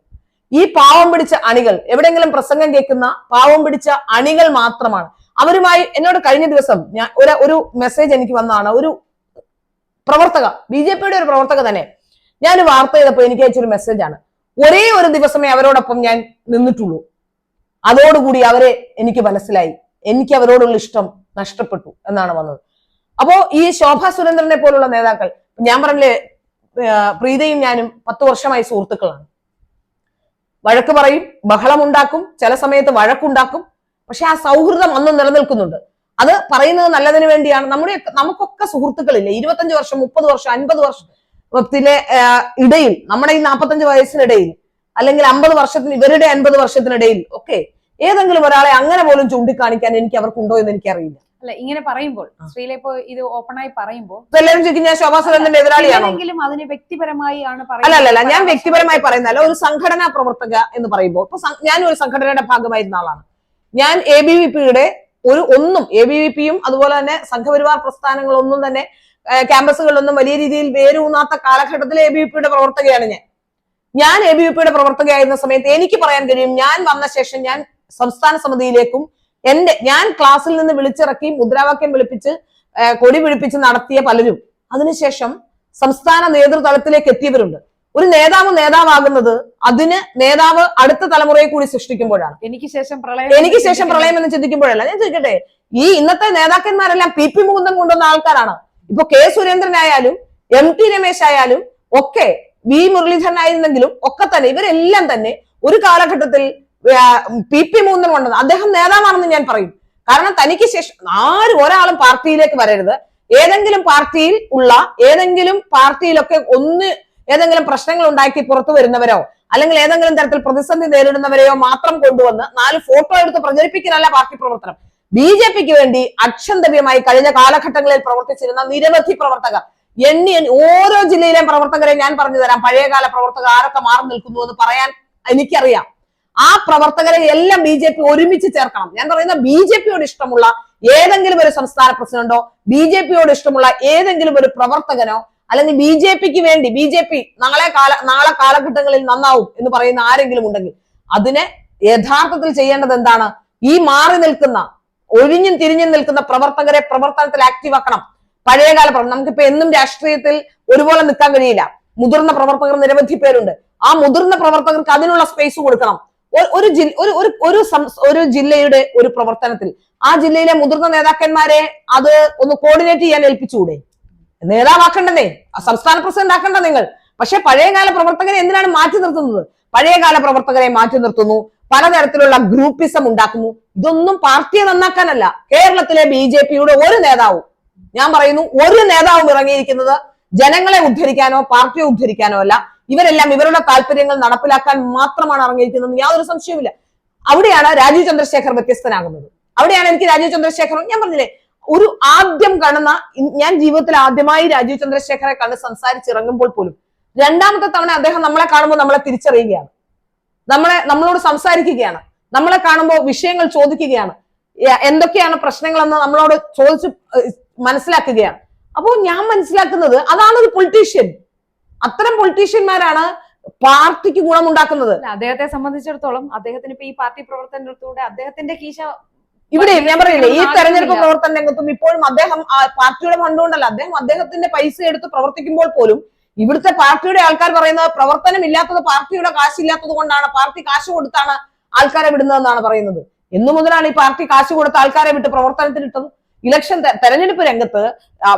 ഈ പാവം പിടിച്ച അണികൾ എവിടെയെങ്കിലും പ്രസംഗം കേൾക്കുന്ന പാവം പിടിച്ച അണികൾ മാത്രമാണ്. അവരുമായി എന്നോട് കഴിഞ്ഞ ദിവസം ഞാൻ ഒരു ഒരു മെസ്സേജ് എനിക്ക് വന്നതാണ്. ഒരു പ്രവർത്തക ബി ജെ പിയുടെ ഒരു പ്രവർത്തക തന്നെ ഞാൻ വാർത്ത ചെയ്തപ്പോൾ എനിക്ക് അയച്ചൊരു മെസ്സേജാണ് ഒരേ ഒരു ദിവസമേ അവരോടൊപ്പം ഞാൻ നിന്നിട്ടുള്ളൂ. അതോടുകൂടി അവരെ എനിക്ക് മനസ്സിലായി. എനിക്ക് അവരോടുള്ള ഇഷ്ടം നഷ്ടപ്പെട്ടു എന്നാണ് വന്നത്. അപ്പോ ഈ ശോഭാ സുരേന്ദ്രനെ പോലുള്ള നേതാക്കൾ ഞാൻ പറഞ്ഞില്ലേ പ്രീതയും ഞാനും പത്ത് വർഷമായി സുഹൃത്തുക്കളാണ്. വഴക്ക് പറയും ബഹളമുണ്ടാക്കും ചില സമയത്ത് വഴക്കുണ്ടാക്കും പക്ഷെ ആ സൗഹൃദം അന്ന് നിലനിൽക്കുന്നുണ്ട്. അത് പറയുന്നത് നല്ലതിന് വേണ്ടിയാണ്. നമ്മുടെ നമുക്കൊക്കെ സുഹൃത്തുക്കളില്ലേ? ഇരുപത്തഞ്ച് വർഷം മുപ്പത് വർഷം അൻപത് വർഷത്തിലെ ഇടയിൽ നമ്മുടെ ഈ നാൽപ്പത്തഞ്ച് വയസ്സിനിടയിൽ അല്ലെങ്കിൽ അമ്പത് വർഷത്തിന് ഇവരുടെ അൻപത് വർഷത്തിനിടയിൽ ഒക്കെ ഏതെങ്കിലും ഒരാളെ അങ്ങനെ പോലും ചൂണ്ടിക്കാണിക്കാൻ എനിക്ക് അവർക്കുണ്ടോ എന്ന് എനിക്കറിയില്ല. അല്ല ഇങ്ങനെ പറയുമ്പോൾ സ്ത്രീലെ ഇപ്പോ ഇത് ഓപ്പൺ ആയി പറയുമ്പോൾ എല്ലാവരും ചോദിക്കും ഞാൻ ശോഭാ സുരേന്ദ്രന്റെ അതിനെ വ്യക്തിപരമായി ആണ് അല്ല അല്ല ഞാൻ വ്യക്തിപരമായി പറയുന്നതല്ല. ഒരു സംഘടനാ പ്രവർത്തക എന്ന് പറയുമ്പോൾ ഇപ്പൊ ഞാൻ ഒരു സംഘടനയുടെ ഭാഗമായിരുന്ന ആളാണ്. ഞാൻ എ ബി വി പിയുടെ ഒരു ഒന്നും എ ബി വി പിയും അതുപോലെ തന്നെ സംഘപരിവാർ പ്രസ്ഥാനങ്ങളൊന്നും തന്നെ ക്യാമ്പസുകളിലൊന്നും വലിയ രീതിയിൽ വേരൂന്നാത്ത കാലഘട്ടത്തിൽ എ ബി വി പിയുടെ പ്രവർത്തകയാണ് ഞാൻ. ഞാൻ എ ബി വി പിയുടെ പ്രവർത്തകയായിരുന്ന സമയത്ത് എനിക്ക് പറയാൻ കഴിയും ഞാൻ വന്ന ശേഷം ഞാൻ സംസ്ഥാന സമിതിയിലേക്കും എന്റെ ഞാൻ ക്ലാസ്സിൽ നിന്ന് വിളിച്ചിറക്കി മുദ്രാവാക്യം വിളിപ്പിച്ച് കൊടി പിടിപ്പിച്ച് നടത്തിയ പലരും. അതിനുശേഷം സംസ്ഥാന നേതൃതലത്തിലേക്ക് എത്തിയവരുണ്ട്. ഒരു നേതാവ് നേതാവാകുന്നത് അതിന് നേതാവ് അടുത്ത തലമുറയെ കൂടി സൃഷ്ടിക്കുമ്പോഴാണ്. എനിക്ക് ശേഷം പ്രളയം എനിക്ക് ശേഷം പ്രളയം എന്ന് ചിന്തിക്കുമ്പോഴല്ല. ഞാൻ ചോദിക്കട്ടെ ഈ ഇന്നത്തെ നേതാക്കന്മാരെല്ലാം പി. പി. മുകുന്ദൻ കൊണ്ടുവന്ന ആൾക്കാരാണ്? ഇപ്പൊ കെ. സുരേന്ദ്രൻ ആയാലും എം. ടി. രമേശ് ആയാലും ഒക്കെ വി. മുരളീധരൻ ആയിരുന്നെങ്കിലും ഒക്കെ തന്നെ ഇവരെല്ലാം തന്നെ ഒരു കാലഘട്ടത്തിൽ പി. പി. മുകുന്ദൻ കൊണ്ടുവന്ന അദ്ദേഹം നേതാവാണെന്ന് ഞാൻ പറയും. കാരണം തനിക്ക് ശേഷം ആരും ഒരാളും പാർട്ടിയിലേക്ക് വരരുത്. ഏതെങ്കിലും പാർട്ടിയിൽ ഉള്ള ഏതെങ്കിലും പാർട്ടിയിലൊക്കെ ഒന്ന് ഏതെങ്കിലും പ്രശ്നങ്ങൾ ഉണ്ടാക്കി പുറത്തു വരുന്നവരോ അല്ലെങ്കിൽ ഏതെങ്കിലും തരത്തിൽ പ്രതിസന്ധി നേരിടുന്നവരെയോ മാത്രം കൊണ്ടുവന്ന് നാല് ഫോട്ടോ എടുത്ത് പ്രചരിപ്പിക്കാനല്ല പാർട്ടി പ്രവർത്തനം. ബി ജെ പിക്ക് വേണ്ടി അക്ഷന്തവ്യമായി കഴിഞ്ഞ കാലഘട്ടങ്ങളിൽ പ്രവർത്തിച്ചിരുന്ന നിരവധി പ്രവർത്തകർ. എണ്ണി ഓരോ ജില്ലയിലെയും പ്രവർത്തകരെ ഞാൻ പറഞ്ഞു തരാം. പഴയകാല പ്രവർത്തകർ ആരൊക്കെ മാറി നിൽക്കുന്നു എന്ന് പറയാൻ എനിക്കറിയാം. ആ പ്രവർത്തകരെ എല്ലാം ബി ജെ പി ഒരുമിച്ച് ചേർക്കണം. ഞാൻ പറയുന്ന ബി ജെ പിയോട് ഇഷ്ടമുള്ള ഏതെങ്കിലും ഒരു സംസ്ഥാന പ്രസിഡന്റോ ബി ജെ പിയോട് ഇഷ്ടമുള്ള ഏതെങ്കിലും ഒരു പ്രവർത്തകനോ അല്ലെങ്കിൽ ബി ജെ പിക്ക് വേണ്ടി ബി ജെ പി നാളെ കാല നാളെ കാലഘട്ടങ്ങളിൽ നന്നാവും എന്ന് പറയുന്ന ആരെങ്കിലും ഉണ്ടെങ്കിൽ അതിനെ യഥാർത്ഥത്തിൽ ചെയ്യേണ്ടത് എന്താണ്? ഈ മാറി നിൽക്കുന്ന ഒഴിഞ്ഞും തിരിഞ്ഞും നിൽക്കുന്ന പ്രവർത്തകരെ പ്രവർത്തനത്തിൽ ആക്റ്റീവ് ആക്കണം. പഴയകാല പ്രവർത്തനം നമുക്കിപ്പോ എന്നും രാഷ്ട്രീയത്തിൽ ഒരുപോലെ നിൽക്കാൻ കഴിയില്ല. മുതിർന്ന പ്രവർത്തകർ നിരവധി പേരുണ്ട്. ആ മുതിർന്ന പ്രവർത്തകർക്ക് അതിനുള്ള സ്പേസ് കൊടുക്കണം. ഒരു ഒരു ഒരു ഒരു ഒരു ജില്ലയുടെ ഒരു പ്രവർത്തനത്തിൽ. ആ ജില്ലയിലെ മുതിർന്ന നേതാക്കന്മാരെ അത് ഒന്ന് കോർഡിനേറ്റ് ചെയ്യാൻ ഏൽപ്പിച്ചുകൂടെ? നേതാവാക്കണ്ടെന്നേ. സംസ്ഥാന പ്രസിഡന്റ് ആക്കണ്ട നിങ്ങൾ. പക്ഷെ പഴയകാല പ്രവർത്തകരെ എന്തിനാണ് മാറ്റി നിർത്തുന്നത്? പഴയകാല പ്രവർത്തകരെ മാറ്റി നിർത്തുന്നു. പലതരത്തിലുള്ള ഗ്രൂപ്പിസം ഉണ്ടാക്കുന്നു. ഇതൊന്നും പാർട്ടിയെ നന്നാക്കാനല്ല. കേരളത്തിലെ ബി ജെ പിയുടെ ഒരു നേതാവും ഞാൻ പറയുന്നു ഒരു നേതാവും ഇറങ്ങിയിരിക്കുന്നത് ജനങ്ങളെ ഉദ്ധരിക്കാനോ പാർട്ടിയെ ഉദ്ധരിക്കാനോ അല്ല. ഇവരെല്ലാം ഇവരുടെ താല്പര്യങ്ങൾ നടപ്പിലാക്കാൻ മാത്രമാണ് ഇറങ്ങിയിരിക്കുന്നത് യാതൊരു സംശയവുമില്ല. അവിടെയാണ് രാജീവ് ചന്ദ്രശേഖർ വ്യത്യസ്തനാകുന്നത്. അവിടെയാണ് എനിക്ക് രാജീവ് ചന്ദ്രശേഖർ ഞാൻ പറഞ്ഞില്ലേ ഒരു ആദ്യം കാണുന്ന ഞാൻ ജീവിതത്തിൽ ആദ്യമായി രാജീവ് ചന്ദ്രശേഖരെ കണ്ട് സംസാരിച്ചിറങ്ങുമ്പോൾ പോലും രണ്ടാമത്തെ തവണ അദ്ദേഹം നമ്മളെ കാണുമ്പോൾ നമ്മളെ തിരിച്ചറിയുകയാണ്. നമ്മളെ നമ്മളോട് സംസാരിക്കുകയാണ്. നമ്മളെ കാണുമ്പോൾ വിഷയങ്ങൾ ചോദിക്കുകയാണ്. എന്തൊക്കെയാണ് പ്രശ്നങ്ങളെന്ന് നമ്മളോട് ചോദിച്ച് മനസ്സിലാക്കുകയാണ്. അപ്പോൾ ഞാൻ മനസ്സിലാക്കുന്നത് അതാണ് ഒരു പൊളിറ്റീഷ്യൻ അത്തരം പൊളിറ്റീഷ്യന്മാരാണ് പാർട്ടിക്ക് ഗുണമുണ്ടാക്കുന്നത്. അദ്ദേഹത്തെ സംബന്ധിച്ചിടത്തോളം അദ്ദേഹത്തിന് ഇപ്പൊ ഈ പാർട്ടി പ്രവർത്തനത്തിലൂടെ അദ്ദേഹത്തിന്റെ കീശ ഇവിടെ ഞാൻ പറയില്ലേ ഈ. തെരഞ്ഞെടുപ്പ് പ്രവർത്തന രംഗത്തും ഇപ്പോഴും അദ്ദേഹം ആ പാർട്ടിയുടെ ഫണ്ടുകൊണ്ടല്ല അദ്ദേഹം അദ്ദേഹത്തിന്റെ പൈസ എടുത്ത് പ്രവർത്തിക്കുമ്പോൾ പോലും ഇവിടുത്തെ പാർട്ടിയുടെ ആൾക്കാർ പറയുന്നത് പ്രവർത്തനം ഇല്ലാത്തത് പാർട്ടിയുടെ കാശില്ലാത്തത് കൊണ്ടാണ് പാർട്ടി കാശ് കൊടുത്താണ് ആൾക്കാരെ വിടുന്നതെന്നാണ് പറയുന്നത്. എന്നു മുതലാണ് ഈ പാർട്ടി കാശ് കൊടുത്ത ആൾക്കാരെ വിട്ട് പ്രവർത്തനത്തിലിട്ടത്. ഇലക്ഷൻ തെരഞ്ഞെടുപ്പ് രംഗത്ത്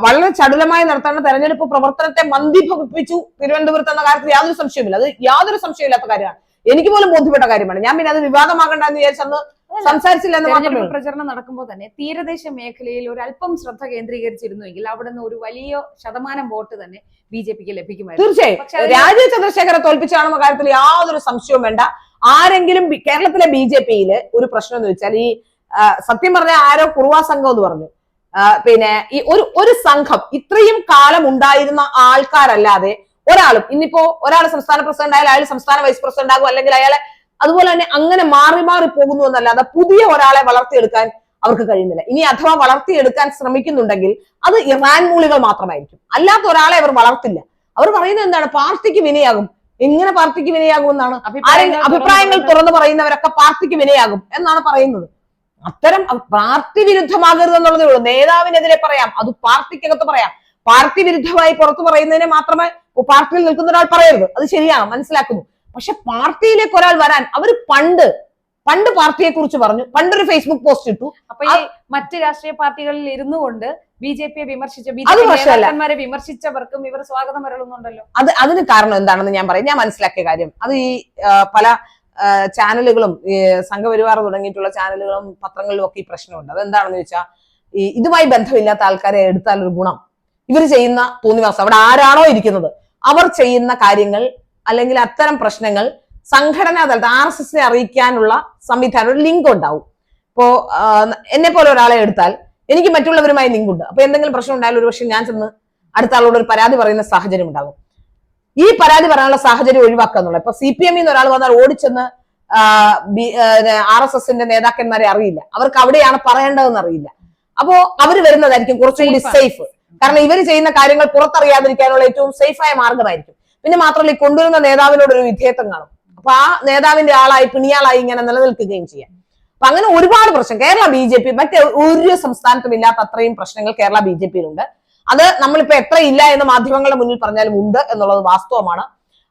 വളരെ ചടുലമായി നടത്തേണ്ട തെരഞ്ഞെടുപ്പ് പ്രവർത്തനത്തെ മന്ദീഭവിപ്പിച്ചു തിരുവനന്തപുരത്ത് എന്ന കാര്യത്തിൽ യാതൊരു സംശയമില്ല അത് യാതൊരു സംശയമില്ലാത്ത കാര്യമാണ്. എനിക്ക് പോലും ബോധ്യപ്പെട്ട കാര്യമാണ്. ഞാൻ പിന്നെ അത് വിവാദമാകണ്ടെന്ന് വിചാരിച്ചന്ന് സംസാരിച്ചില്ല എന്ന് മാത്രമേ തെരഞ്ഞെടുപ്പ് പ്രചരണം നടക്കുമ്പോൾ തന്നെ തീരദേശ മേഖലയിൽ ഒരു അല്പം ശ്രദ്ധ കേന്ദ്രീകരിച്ചിരുന്നുവെങ്കിൽ അവിടെ നിന്ന് ഒരു വലിയ ശതമാനം വോട്ട് തന്നെ ബി ജെ പിക്ക് ലഭിക്കുമായിരുന്നു. തീർച്ചയായും. രാജീവ് ചന്ദ്രശേഖരെ തോൽപ്പിച്ചാണെന്ന കാര്യത്തിൽ യാതൊരു സംശയവും വേണ്ട. ആരെങ്കിലും കേരളത്തിലെ ബി ജെ പിയിൽ ഒരു പ്രശ്നം എന്ന് വെച്ചാൽ ഈ സത്യം പറഞ്ഞ ആരോ കുറുവാ സംഘം എന്ന് പറഞ്ഞു. പിന്നെ ഈ ഒരു ഒരു സംഘം ഇത്രയും കാലം ഉണ്ടായിരുന്ന ആൾക്കാരല്ലാതെ ഒരാളും ഇന്നിപ്പോ ഒരാൾ സംസ്ഥാന പ്രസിഡന്റ് ആയാലും അയാൾ സംസ്ഥാന വൈസ് പ്രസിഡന്റ് ആകും അല്ലെങ്കിൽ അയാളെ അതുപോലെ തന്നെ അങ്ങനെ മാറി മാറി പോകുന്നു എന്നല്ലാതെ പുതിയ ഒരാളെ വളർത്തിയെടുക്കാൻ അവർക്ക് കഴിയുന്നില്ല. ഇനി അഥവാ വളർത്തിയെടുക്കാൻ ശ്രമിക്കുന്നുണ്ടെങ്കിൽ അത് ഇറാൻ മൂളികൾ മാത്രമായിരിക്കും. അല്ലാത്ത ഒരാളെ അവർ വളർത്തില്ല. അവർ പറയുന്നത് എന്താണ്? പാർട്ടിക്ക് വിനയാകും. എങ്ങനെ പാർട്ടിക്ക് വിനയാകും എന്നാണ്? അഭിപ്രായങ്ങൾ തുറന്നു പറയുന്നവരൊക്കെ പാർട്ടിക്ക് വിനയാകും എന്നാണ് പറയുന്നത്. അത്തരം പാർട്ടി വിരുദ്ധമാകരുത് എന്നുള്ളതേ ഉള്ളൂ. നേതാവിനെതിരെ പറയാം. അത് പാർട്ടിക്കകത്ത് പറയാം. പാർട്ടി വിരുദ്ധമായി പുറത്തു പറയുന്നതിനെ മാത്രമേ പാർട്ടിയിൽ നിൽക്കുന്ന ഒരാൾ പറയരുത്. അത് ശരിയാണ്. മനസ്സിലാക്കുന്നു. പക്ഷെ പാർട്ടിയിലേക്ക് ഒരാൾ വരാൻ അവർ പണ്ട് പണ്ട് പാർട്ടിയെ കുറിച്ച് പറഞ്ഞു. പണ്ടൊരു ഫേസ്ബുക്ക് പോസ്റ്റ് ഇട്ടു. അപ്പൊ ഈ മറ്റു രാഷ്ട്രീയ പാർട്ടികളിൽ ഇരുന്നു കൊണ്ട് ബി ജെ പിയെ വിമർശിച്ച ബി ജെ പി നേതാക്കന്മാരെ വിമർശിച്ചവർക്കും ഇവർ സ്വാഗതം വരളുന്നുണ്ടല്ലോ. അത് അതിന് കാരണം എന്താണെന്ന് ഞാൻ പറയും. ഞാൻ മനസ്സിലാക്കിയ കാര്യം. അത് ഈ പല ചാനലുകളും ഈ സംഘപരിവാർ തുടങ്ങിയിട്ടുള്ള ചാനലുകളും പത്രങ്ങളിലും ഒക്കെ ഈ പ്രശ്നമുണ്ട്. അതെന്താണെന്ന് വെച്ചാൽ ഈ ഇതുമായി ബന്ധമില്ലാത്ത ആൾക്കാരെ എടുത്താൽ ഒരു ഗുണം. ഇവർ ചെയ്യുന്ന തോന്നിവാസം അവിടെ ആരാണോ ഇരിക്കുന്നത് അവർ ചെയ്യുന്ന കാര്യങ്ങൾ അല്ലെങ്കിൽ അത്തരം പ്രശ്നങ്ങൾ സംഘടനാ തലത്തിൽ ആർ എസ് എസിനെ അറിയിക്കാനുള്ള സംവിധാനം ഒരു ലിങ്ക് ഉണ്ടാവും. ഇപ്പോ എന്നെ പോലെ ഒരാളെ എടുത്താൽ എനിക്ക് മറ്റുള്ളവരുമായി ലിങ്ക് ഉണ്ട്. അപ്പൊ എന്തെങ്കിലും പ്രശ്നം ഉണ്ടായാലും ഒരു പക്ഷെ ഞാൻ ചെന്ന് അടുത്ത ആളോട് ഒരു പരാതി പറയുന്ന സാഹചര്യം ഉണ്ടാകും. ഈ പരാതി പറയാനുള്ള സാഹചര്യം ഒഴിവാക്കുക എന്നുള്ളത്. ഇപ്പൊ സി പി എമ്മിൽ ഒരാൾ വന്നാൽ ഓടിച്ചെന്ന് ആർ എസ് എസിന്റെ നേതാക്കന്മാരെ അറിയില്ല. അവർക്ക് അവിടെയാണ് പറയേണ്ടതെന്ന് അറിയില്ല. അപ്പോ അവർ വരുന്നതായിരിക്കും കുറച്ചുകൂടി സേഫ് കാരണം ഇവർ ചെയ്യുന്ന കാര്യങ്ങൾ പുറത്തറിയാതിരിക്കാനുള്ള ഏറ്റവും സേഫായ മാർഗമായിരിക്കും. പിന്നെ മാത്രമല്ല ഈ കൊണ്ടുവരുന്ന നേതാവിനോട് ഒരു വിധേയത്വം കാണും. അപ്പൊ ആ നേതാവിന്റെ ആളായി പിണിയാളായി ഇങ്ങനെ നിലനിൽക്കുകയും ചെയ്യാം. അപ്പൊ അങ്ങനെ ഒരുപാട് പ്രശ്നം. കേരള ബി ജെ പി മറ്റേ ഒരു സംസ്ഥാനത്തും ഇല്ലാത്ത അത്രയും പ്രശ്നങ്ങൾ കേരള ബി ജെ പിയിലുണ്ട്. അത് നമ്മളിപ്പോ എത്ര ഇല്ല എന്ന് മാധ്യമങ്ങളുടെ മുന്നിൽ പറഞ്ഞാലും ഉണ്ട് എന്നുള്ളത് വാസ്തവമാണ്.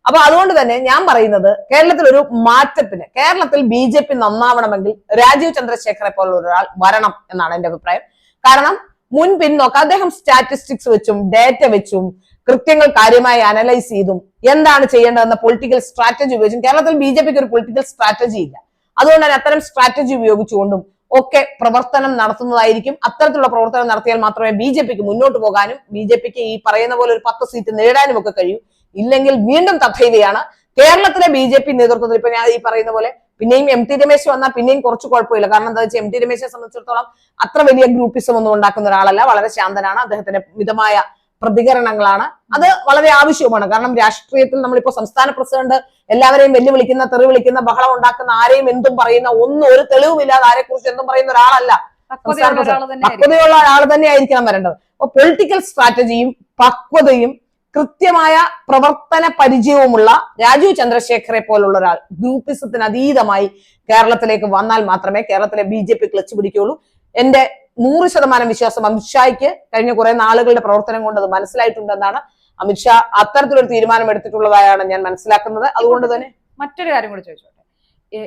അപ്പൊ അതുകൊണ്ട് തന്നെ ഞാൻ പറയുന്നത് കേരളത്തിൽ ഒരു മാറ്റത്തിന് കേരളത്തിൽ ബി ജെ പി നന്നാവണമെങ്കിൽ രാജീവ് ചന്ദ്രശേഖരെ പോലുള്ള ഒരാൾ വരണം എന്നാണ് എന്റെ അഭിപ്രായം. കാരണം മുൻ നോക്കുക അദ്ദേഹം സ്റ്റാറ്റിസ്റ്റിക്സ് വെച്ചും ഡേറ്റ വെച്ചും കൃത്യങ്ങൾ കാര്യമായി അനലൈസ് ചെയ്തും എന്താണ് ചെയ്യേണ്ടതെന്ന പൊളിറ്റിക്കൽ സ്ട്രാറ്റജി ഉപയോഗിച്ചും. കേരളത്തിൽ ബി ജെ പിക്ക് ഒരു പൊളിറ്റിക്കൽ സ്ട്രാറ്റജി ഇല്ല. അതുകൊണ്ട് തന്നെ അത്തരം സ്ട്രാറ്റജി ഉപയോഗിച്ചുകൊണ്ടും ഒക്കെ പ്രവർത്തനം നടത്തുന്നതായിരിക്കും. അത്തരത്തിലുള്ള പ്രവർത്തനം നടത്തിയാൽ മാത്രമേ ബി ജെ പിക്ക് മുന്നോട്ട് പോകാനും ബി ജെ പിക്ക് ഈ പറയുന്ന പോലെ ഒരു പത്ത് സീറ്റ് നേടാനും ഒക്കെ കഴിയൂ. ഇല്ലെങ്കിൽ വീണ്ടും തഥൈതയാണ് കേരളത്തിലെ ബി ജെ പി നേതൃത്വത്തിൽ ഇപ്പൊ ഞാൻ ഈ പറയുന്ന പോലെ പിന്നെയും എം ടി രമേശ് വന്നാൽ പിന്നെയും കുറച്ച് കുഴപ്പമില്ല. കാരണം എന്താ വെച്ചാൽ എം ടി രമേശിനെ സംബന്ധിച്ചിടത്തോളം അത്ര വലിയ ഗ്രൂപ്പിസം ഒന്നും ഉണ്ടാക്കുന്ന ഒരാളല്ല. വളരെ ശാന്തനാണ്. അദ്ദേഹത്തിന്റെ മിതമായ പ്രതികരണങ്ങളാണ്. അത് വളരെ ആവശ്യവുമാണ്. കാരണം രാഷ്ട്രീയത്തിൽ നമ്മളിപ്പോ സംസ്ഥാന പ്രസിഡന്റ് എല്ലാവരെയും വെല്ലുവിളിക്കുന്ന തെറി വിളിക്കുന്ന ബഹളം ഉണ്ടാക്കുന്ന ആരെയും എന്തും പറയുന്ന ഒന്നും ഒരു തെളിവുമില്ലാതെ ആരെ കുറിച്ച് എന്തും പറയുന്ന ഒരാളല്ല പക്വതയുള്ള ഒരാൾ തന്നെ ആയിരിക്കണം വരേണ്ടത്. അപ്പൊ പൊളിറ്റിക്കൽ സ്ട്രാറ്റജിയും പക്വതയും കൃത്യമായ പ്രവർത്തന പരിചയവുമുള്ള രാജീവ് ചന്ദ്രശേഖരെ പോലുള്ള ഒരാൾ ഗ്രൂപ്പിസത്തിന് അതീതമായി കേരളത്തിലേക്ക് വന്നാൽ മാത്രമേ കേരളത്തിലെ ബി ജെ പി ക്ലച്ച് പിടിക്കുകയുള്ളൂ. എന്റെ നൂറ് ശതമാനം വിശ്വാസം അമിത്ഷായ്ക്ക് കഴിഞ്ഞ കുറെ നാളുകളുടെ പ്രവർത്തനം കൊണ്ട് അത് മനസ്സിലായിട്ടുണ്ടെന്നാണ് അമിത്ഷാ അത്തരത്തിലൊരു തീരുമാനം എടുത്തിട്ടുള്ളതായാണ് ഞാൻ മനസ്സിലാക്കുന്നത്. അതുകൊണ്ട് തന്നെ മറ്റൊരു കാര്യം കൂടി ചോദിച്ചോട്ടെ.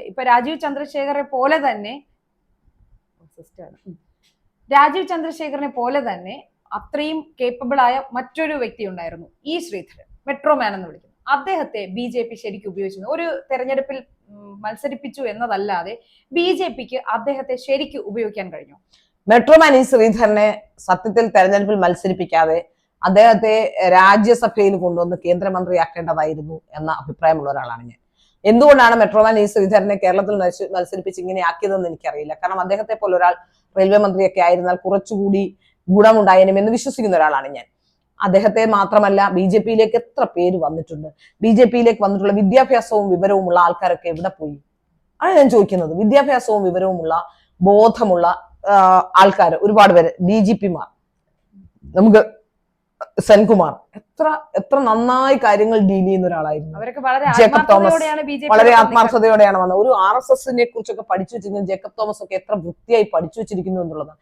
ഇപ്പൊ രാജീവ് ചന്ദ്രശേഖരെ പോലെ തന്നെ. രാജീവ് ചന്ദ്രശേഖരനെ പോലെ തന്നെ അത്രയും കേപ്പബിൾ ആയ മറ്റൊരു വ്യക്തി ഉണ്ടായിരുന്നു. ഇ ശ്രീധരൻ മെട്രോമാൻ എന്ന് വിളിക്കുന്നു. അദ്ദേഹത്തെ ബി ജെ പി ശരിക്കും ഉപയോഗിച്ചിരുന്നു. ഒരു തെരഞ്ഞെടുപ്പിൽ മത്സരിപ്പിച്ചു എന്നതല്ലാതെ ബി ജെ പിക്ക് അദ്ദേഹത്തെ ശരിക്കും ഉപയോഗിക്കാൻ കഴിഞ്ഞു? മെട്രോമാൻ ഇ ശ്രീധരനെ സത്യത്തിൽ തെരഞ്ഞെടുപ്പിൽ മത്സരിപ്പിക്കാതെ അദ്ദേഹത്തെ രാജ്യസഭയിൽ കൊണ്ടുവന്ന് കേന്ദ്രമന്ത്രിയാക്കേണ്ടതായിരുന്നു എന്ന അഭിപ്രായമുള്ള ഒരാളാണ് ഞാൻ. എന്തുകൊണ്ടാണ് മെട്രോമാൻ ഈ ശ്രീധരനെ കേരളത്തിൽ മത്സരിപ്പിച്ച് ഇങ്ങനെ ആക്കിയതെന്ന് എനിക്കറിയില്ല. കാരണം അദ്ദേഹത്തെ പോലെ ഒരാൾ റെയിൽവേ മന്ത്രിയൊക്കെ ആയിരുന്നാൽ കുറച്ചുകൂടി ഗുണമുണ്ടായേനും എന്ന് വിശ്വസിക്കുന്ന ഒരാളാണ് ഞാൻ. അദ്ദേഹത്തെ മാത്രമല്ല ബി ജെ പിയിലേക്ക് എത്ര പേര് വന്നിട്ടുണ്ട്? ബി ജെ പിയിലേക്ക് വന്നിട്ടുള്ള വിദ്യാഭ്യാസവും വിവരവും ഉള്ള ആൾക്കാരൊക്കെ എവിടെ പോയി? ആണ് ഞാൻ ചോദിക്കുന്നത്. വിദ്യാഭ്യാസവും വിവരവുമുള്ള ബോധമുള്ള ആൾക്കാർ ഒരുപാട് പേര് ഡി ജി പിമാർ. നമുക്ക് സെൻകുമാർ. എത്ര എത്ര നന്നായി കാര്യങ്ങൾ ഡീൽ ചെയ്യുന്ന ഒരാളായിരുന്നു. ജേക്കബ് തോമസ് വളരെ ആത്മാർത്ഥതയോടെയാണ് വന്നത്. ഒരു ആർ എസ് എസിനെ കുറിച്ചൊക്കെ പഠിച്ചു വെച്ചിരിക്കുന്ന ജേക്കബ് തോമസ് ഒക്കെ എത്ര വൃത്തിയായി പഠിച്ചു വെച്ചിരിക്കുന്നു എന്നുള്ളതാണ്.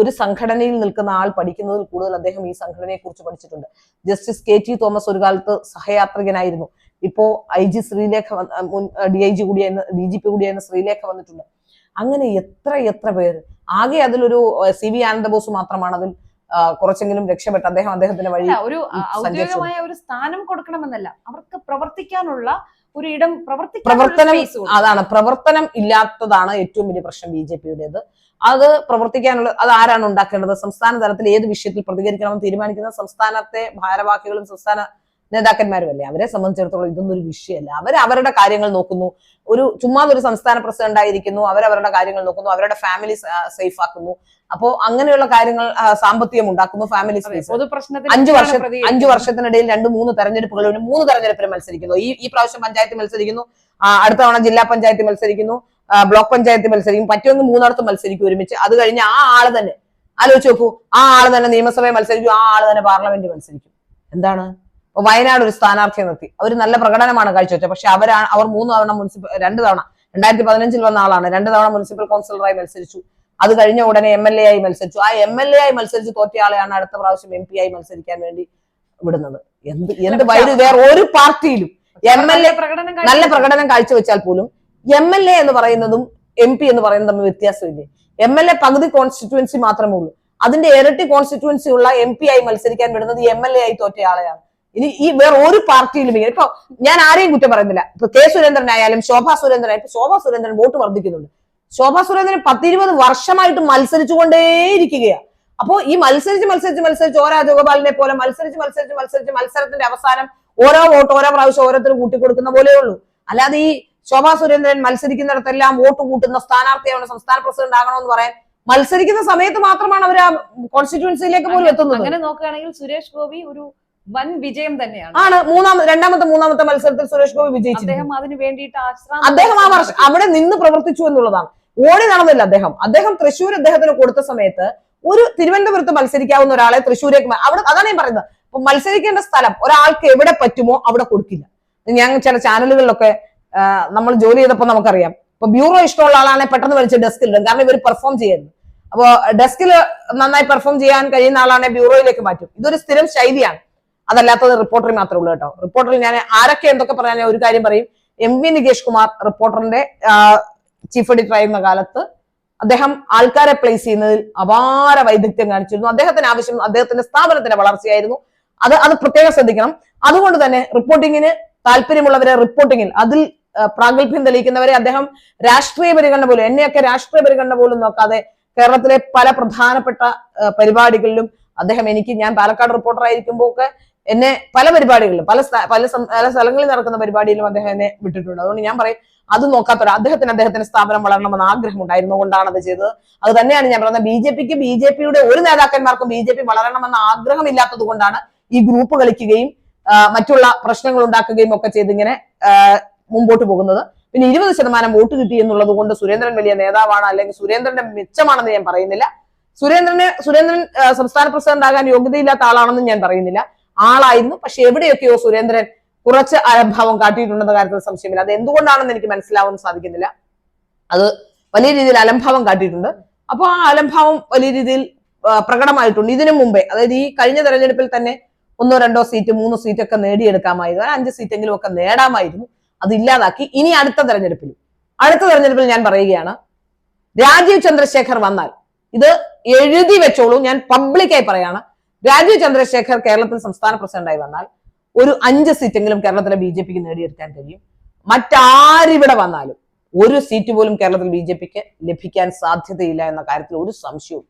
ഒരു സംഘടനയിൽ നിൽക്കുന്ന ആൾ പഠിക്കുന്നതിൽ കൂടുതൽ അദ്ദേഹം ഈ സംഘടനയെ കുറിച്ച് പഠിച്ചിട്ടുണ്ട്. ജസ്റ്റിസ് കെ ടി തോമസ് ഒരു കാലത്ത് സഹയാത്രികനായിരുന്നു. ഇപ്പോ ഐ ജി ശ്രീലേഖ മുൻ ഡി ഐ ജി കൂടിയായിരുന്ന ഡി ജി പി കൂടിയായിരുന്ന ശ്രീലേഖ വന്നിട്ടുണ്ട്. അങ്ങനെ എത്ര എത്ര പേര്? ആകെ അതിലൊരു സി വി ആനന്ദബോസ് മാത്രമാണ് അതിൽ കുറച്ചെങ്കിലും രക്ഷപ്പെട്ട് അദ്ദേഹം അദ്ദേഹത്തിന്റെ വഴി ഒരു ഔദ്യോഗികമായ ഒരു സ്ഥാനം കൊടുക്കണമെന്നല്ല. അവർക്ക് പ്രവർത്തിക്കാനുള്ള ഒരു ഇടം പ്രവർത്തനം അതാണ്. പ്രവർത്തനം ഇല്ലാത്തതാണ് ഏറ്റവും വലിയ പ്രശ്നം ബി ജെ പിയുടേത്. അത് പ്രവർത്തിക്കാനുള്ള അത് ആരാണ് ഉണ്ടാക്കേണ്ടത്? സംസ്ഥാന തലത്തിൽ ഏത് വിഷയത്തിൽ പ്രതികരിക്കണമെന്ന് തീരുമാനിക്കുന്ന സംസ്ഥാനത്തെ ഭാരവാഹികളും സംസ്ഥാന നേതാക്കന്മാരും അല്ലേ അവരെ സംബന്ധിച്ചിടത്തോളം ഇതൊന്നും ഒരു വിഷയമല്ല. അവർ അവരുടെ കാര്യങ്ങൾ നോക്കുന്നു. ഒരു ചുമ്മാതെ ഒരു സംസ്ഥാന പ്രസിഡന്റ് ആയിരിക്കുന്നു. അവരവരുടെ കാര്യങ്ങൾ നോക്കുന്നു. അവരുടെ ഫാമിലി സേഫ് ആക്കുന്നു. അപ്പോ അങ്ങനെയുള്ള കാര്യങ്ങൾ സാമ്പത്തികം ഉണ്ടാക്കുന്നു ഫാമിലി അഞ്ചു വർഷം അഞ്ചു വർഷത്തിനിടയിൽ രണ്ട് മൂന്ന് തെരഞ്ഞെടുപ്പുകൾ മൂന്ന് തെരഞ്ഞെടുപ്പിൽ മത്സരിക്കുന്നു. ഈ ഈ പ്രാവശ്യം പഞ്ചായത്ത് മത്സരിക്കുന്നു. അടുത്ത തവണ ജില്ലാ പഞ്ചായത്ത് മത്സരിക്കുന്നു. ബ്ലോക്ക് പഞ്ചായത്ത് മത്സരിക്കും. പറ്റുമെങ്കിൽ മൂന്നിടത്ത് മത്സരിക്കും ഒരുമിച്ച്. അത് കഴിഞ്ഞ് ആ ആൾ തന്നെ. ആലോചിച്ച് നോക്കൂ. ആ ആൾ തന്നെ നിയമസഭയിൽ മത്സരിക്കും. ആ ആൾ തന്നെ പാർലമെന്റ് മത്സരിക്കും. എന്താണ്? വയനാട് ഒരു സ്ഥാനാർത്ഥിയെ നിർത്തി. അവർ നല്ല പ്രകടനമാണ് കാഴ്ചവെച്ചത്. പക്ഷെ അവരാണ് അവർ മൂന്ന് തവണ മുനിസിപ്പൽ രണ്ട് തവണ രണ്ടായിരത്തി പതിനഞ്ചിൽ വന്ന ആളാണ്. രണ്ട് തവണ മുനിസിപ്പൽ കൗൺസിലറായി മത്സരിച്ചു. അത് കഴിഞ്ഞ ഉടനെ എം എൽ എ ആയി മത്സരിച്ചു. ആ എം എൽ എ ആയി മത്സരിച്ച് തോറ്റയാളെയാണ് അടുത്ത പ്രാവശ്യം എം പി ആയി മത്സരിക്കാൻ വേണ്ടി വിടുന്നത്. എന്ത് എന്ത് വൈദ്യു വേറെ ഒരു പാർട്ടിയിലും എം എൽ എ പ്രകടനം നല്ല. പ്രകടനം കാഴ്ചവെച്ചാൽ പോലും എം എൽ എ എന്ന് പറയുന്നതും എം പി എന്ന് പറയുന്നതും തമ്മിൽ വ്യത്യാസമില്ലേ? എം എൽ എ പകുതി കോൺസ്റ്റിറ്റ്യുവൻസി മാത്രമേ ഉള്ളൂ. അതിന്റെ ഇരട്ടി കോൺസ്റ്റിറ്റ്യുവൻസി ഉള്ള എം പി ആയി മത്സരിക്കാൻ വിടുന്നത് എം എൽ എ ആയി തോറ്റയാളെയാണ്. ഇനി ഈ വേറെ ഒരു പാർട്ടിയിലും ഇങ്ങനെ. ഇപ്പൊ ഞാൻ ആരെയും കുറ്റം പറയുന്നില്ല. ഇപ്പൊ കെ സുരേന്ദ്രൻ ആയാലും ശോഭാ സുരേന്ദ്രൻ ഇപ്പൊ ശോഭാ സുരേന്ദ്രൻ വോട്ട് വർദ്ധിക്കുന്നുണ്ട്. ശോഭാ സുരേന്ദ്രൻ പത്തിരുപത് വർഷമായിട്ട് മത്സരിച്ചുകൊണ്ടേയിരിക്കുകയാണ് അപ്പോ ഈ മത്സരിച്ച് മത്സരിച്ച് മത്സരിച്ച് ഓരോ രാജഗോപാലിനെ പോലെ മത്സരിച്ച് മത്സരിച്ച് മത്സരിച്ച് മത്സരത്തിന്റെ അവസാനം ഓരോ വോട്ട് ഓരോ പ്രാവശ്യം ഓരോരുത്തർ കൂട്ടിക്കൊടുക്കുന്ന പോലെയേ ഉള്ളൂ. അല്ലാതെ ഈ ശോഭാ സുരേന്ദ്രൻ മത്സരിക്കുന്നിടത്തെല്ലാം വോട്ട് കൂട്ടുന്ന സ്ഥാനാർത്ഥിയാണ് സംസ്ഥാന പ്രസിഡന്റ് ആകണമെന്ന് പറയാൻ മത്സരിക്കുന്ന സമയത്ത് മാത്രമാണ് അവർ ആ കോൺസ്റ്റിറ്റ്യുവൻസിയിലേക്ക് പോലും എത്തുന്നത്. അങ്ങനെ നോക്കുകയാണെങ്കിൽ സുരേഷ് ഗോപി ഒരു വൻ വിജയം തന്നെയാണ്. ആണ് മൂന്നാമത്തെ രണ്ടാമത്തെ മൂന്നാമത്തെ മത്സരത്തിൽ സുരേഷ് ഗോപി വിജയിച്ചു അദ്ദേഹം അതിന് വേണ്ടിയിട്ട് ആശ്രാമം അദ്ദേഹം ആ വർഷം അവിടെ നിന്ന് പ്രവർത്തിച്ചു എന്നുള്ളതാണ്. ഓടി നടന്നില്ല അദ്ദേഹം. അദ്ദേഹം തൃശ്ശൂർ അദ്ദേഹത്തിന് കൊടുത്ത സമയത്ത് ഒരു തിരുവനന്തപുരത്ത് മത്സരിക്കാവുന്ന ഒരാളെ തൃശ്ശൂരേക്ക് അവിടെ അതാണ് ഞാൻ പറയുന്നത്. അപ്പൊ മത്സരിക്കേണ്ട സ്ഥലം ഒരാൾക്ക് എവിടെ പറ്റുമോ അവിടെ കൊടുക്കില്ല. ഞാൻ ചില ചാനലുകളിലൊക്കെ നമ്മൾ ജോലി ചെയ്തപ്പോൾ നമുക്കറിയാം. ഇപ്പൊ ബ്യൂറോ ഇഷ്ടമുള്ള ആളാണെങ്കിൽ പെട്ടെന്ന് വലിച്ച് ഡെസ്കിൽ ഇടും കാരണം ഇവർ പെർഫോം ചെയ്യരുത് അപ്പോ ഡെസ്കിൽ നന്നായി പെർഫോം ചെയ്യാൻ കഴിയുന്ന ആളാണെങ്കിൽ ബ്യൂറോയിലേക്ക് മാറ്റും. ഇതൊരു സ്ഥിരം ശൈലിയാണ്. അതല്ലാത്തത് റിപ്പോർട്ടറിൽ മാത്രമേ ഉള്ളൂ കേട്ടോ. റിപ്പോർട്ടറിൽ ഞാൻ ആരൊക്കെ എന്തൊക്കെ പറയാൻ ഒരു കാര്യം പറയും. എം വി നികേഷ് കുമാർ റിപ്പോർട്ടറിന്റെ ചീഫ് എഡിറ്റർ ആയിരുന്ന കാലത്ത് അദ്ദേഹം ആൾക്കാരെ പ്ലേസ് ചെയ്യുന്നതിൽ അപാര വൈദഗ്ധ്യം കാണിച്ചിരുന്നു. അദ്ദേഹത്തിന് ആവശ്യം അദ്ദേഹത്തിന്റെ സ്ഥാപനത്തിന്റെ വളർച്ചയായിരുന്നു. അത് അത് പ്രത്യേകം ശ്രദ്ധിക്കണം. അതുകൊണ്ട് തന്നെ റിപ്പോർട്ടിങ്ങിന് താല്പര്യമുള്ളവരെ റിപ്പോർട്ടിങ്ങിൽ അതിൽ പ്രാഗൽഭ്യം തെളിയിക്കുന്നവരെ അദ്ദേഹം രാഷ്ട്രീയ പരിഗണന പോലും എന്നെയൊക്കെ രാഷ്ട്രീയ പരിഗണന പോലും നോക്കാതെ കേരളത്തിലെ പല പ്രധാനപ്പെട്ട പരിപാടികളിലും അദ്ദേഹം എനിക്ക് ഞാൻ പാലക്കാട് റിപ്പോർട്ടർ ആയിരിക്കുമ്പോൾ ഒക്കെ എന്നെ പല പരിപാടികളിലും പല പല പല സ്ഥലങ്ങളിൽ നടക്കുന്ന പരിപാടിയിലും അദ്ദേഹം എന്നെ വിട്ടിട്ടുണ്ട്. അതുകൊണ്ട് ഞാൻ പറയും അത് നോക്കാത്തൊരു അദ്ദേഹത്തിന് അദ്ദേഹത്തിന്റെ സ്ഥാപനം വളരണമെന്ന് ആഗ്രഹം ഉണ്ടായിരുന്നു കൊണ്ടാണ് അത് ചെയ്തത്. അത് തന്നെയാണ് ഞാൻ പറയുന്നത് ബി ജെ പിക്ക് ബി ജെ പിയുടെ ഒരു നേതാക്കന്മാർക്കും ബി ജെ പി വളരണമെന്ന ആഗ്രഹമില്ലാത്തത് കൊണ്ടാണ് ഈ ഗ്രൂപ്പ് കളിക്കുകയും മറ്റുള്ള പ്രശ്നങ്ങൾ ഉണ്ടാക്കുകയും ഒക്കെ ചെയ്ത് ഇങ്ങനെ മുമ്പോട്ട് പോകുന്നത്. പിന്നെ ഇരുപത് ശതമാനം വോട്ട് കിട്ടി എന്നുള്ളത് കൊണ്ട് സുരേന്ദ്രൻ വലിയ നേതാവാണ് അല്ലെങ്കിൽ സുരേന്ദ്രന്റെ മെച്ചമാണെന്ന് ഞാൻ പറയുന്നില്ല. സുരേന്ദ്രനെ സുരേന്ദ്രൻ സംസ്ഥാന പ്രസിഡന്റ് ആകാൻ യോഗ്യതയില്ലാത്ത ആളാണെന്ന് ഞാൻ പറയുന്നില്ല. ആളായിരുന്നു. പക്ഷെ എവിടെയൊക്കെയോ സുരേന്ദ്രൻ കുറച്ച് അലംഭാവം കാട്ടിയിട്ടുണ്ടെന്ന കാര്യത്തിൽ സംശയമില്ല. അത് എന്തുകൊണ്ടാണെന്ന് എനിക്ക് മനസ്സിലാവാൻ സാധിക്കുന്നില്ല. അത് വലിയ രീതിയിൽ അലംഭാവം കാട്ടിയിട്ടുണ്ട്. അപ്പോൾ ആ അലംഭാവം വലിയ രീതിയിൽ പ്രകടമായിട്ടുണ്ട്. ഇതിനു മുമ്പേ അതായത് ഈ കഴിഞ്ഞ തെരഞ്ഞെടുപ്പിൽ തന്നെ ഒന്നോ രണ്ടോ സീറ്റ് മൂന്ന് സീറ്റ് ഒക്കെ നേടിയെടുക്കാമായിരുന്നു അഞ്ച് സീറ്റെങ്കിലും ഒക്കെ നേടാമായിരുന്നു. അത് ഇല്ലാതാക്കി. ഇനി അടുത്ത തെരഞ്ഞെടുപ്പിൽ അടുത്ത തെരഞ്ഞെടുപ്പിൽ ഞാൻ പറയുകയാണ് രാജീവ് ചന്ദ്രശേഖർ വന്നാൽ ഇത് എഴുതി വെച്ചോളൂ. ഞാൻ പബ്ലിക്കായി പറയാണ്. രാജീവ് ചന്ദ്രശേഖർ കേരളത്തിൽ സംസ്ഥാന പ്രസിഡന്റായി വന്നാൽ ഒരു അഞ്ച് സീറ്റെങ്കിലും കേരളത്തിലെ ബി ജെ പിക്ക് നേടിയെടുക്കാൻ കഴിയും. മറ്റാരിവിടെ വന്നാലും ഒരു സീറ്റ് പോലും കേരളത്തിൽ ബി ജെ പിക്ക് ലഭിക്കാൻ സാധ്യതയില്ല എന്ന കാര്യത്തിൽ ഒരു സംശയവും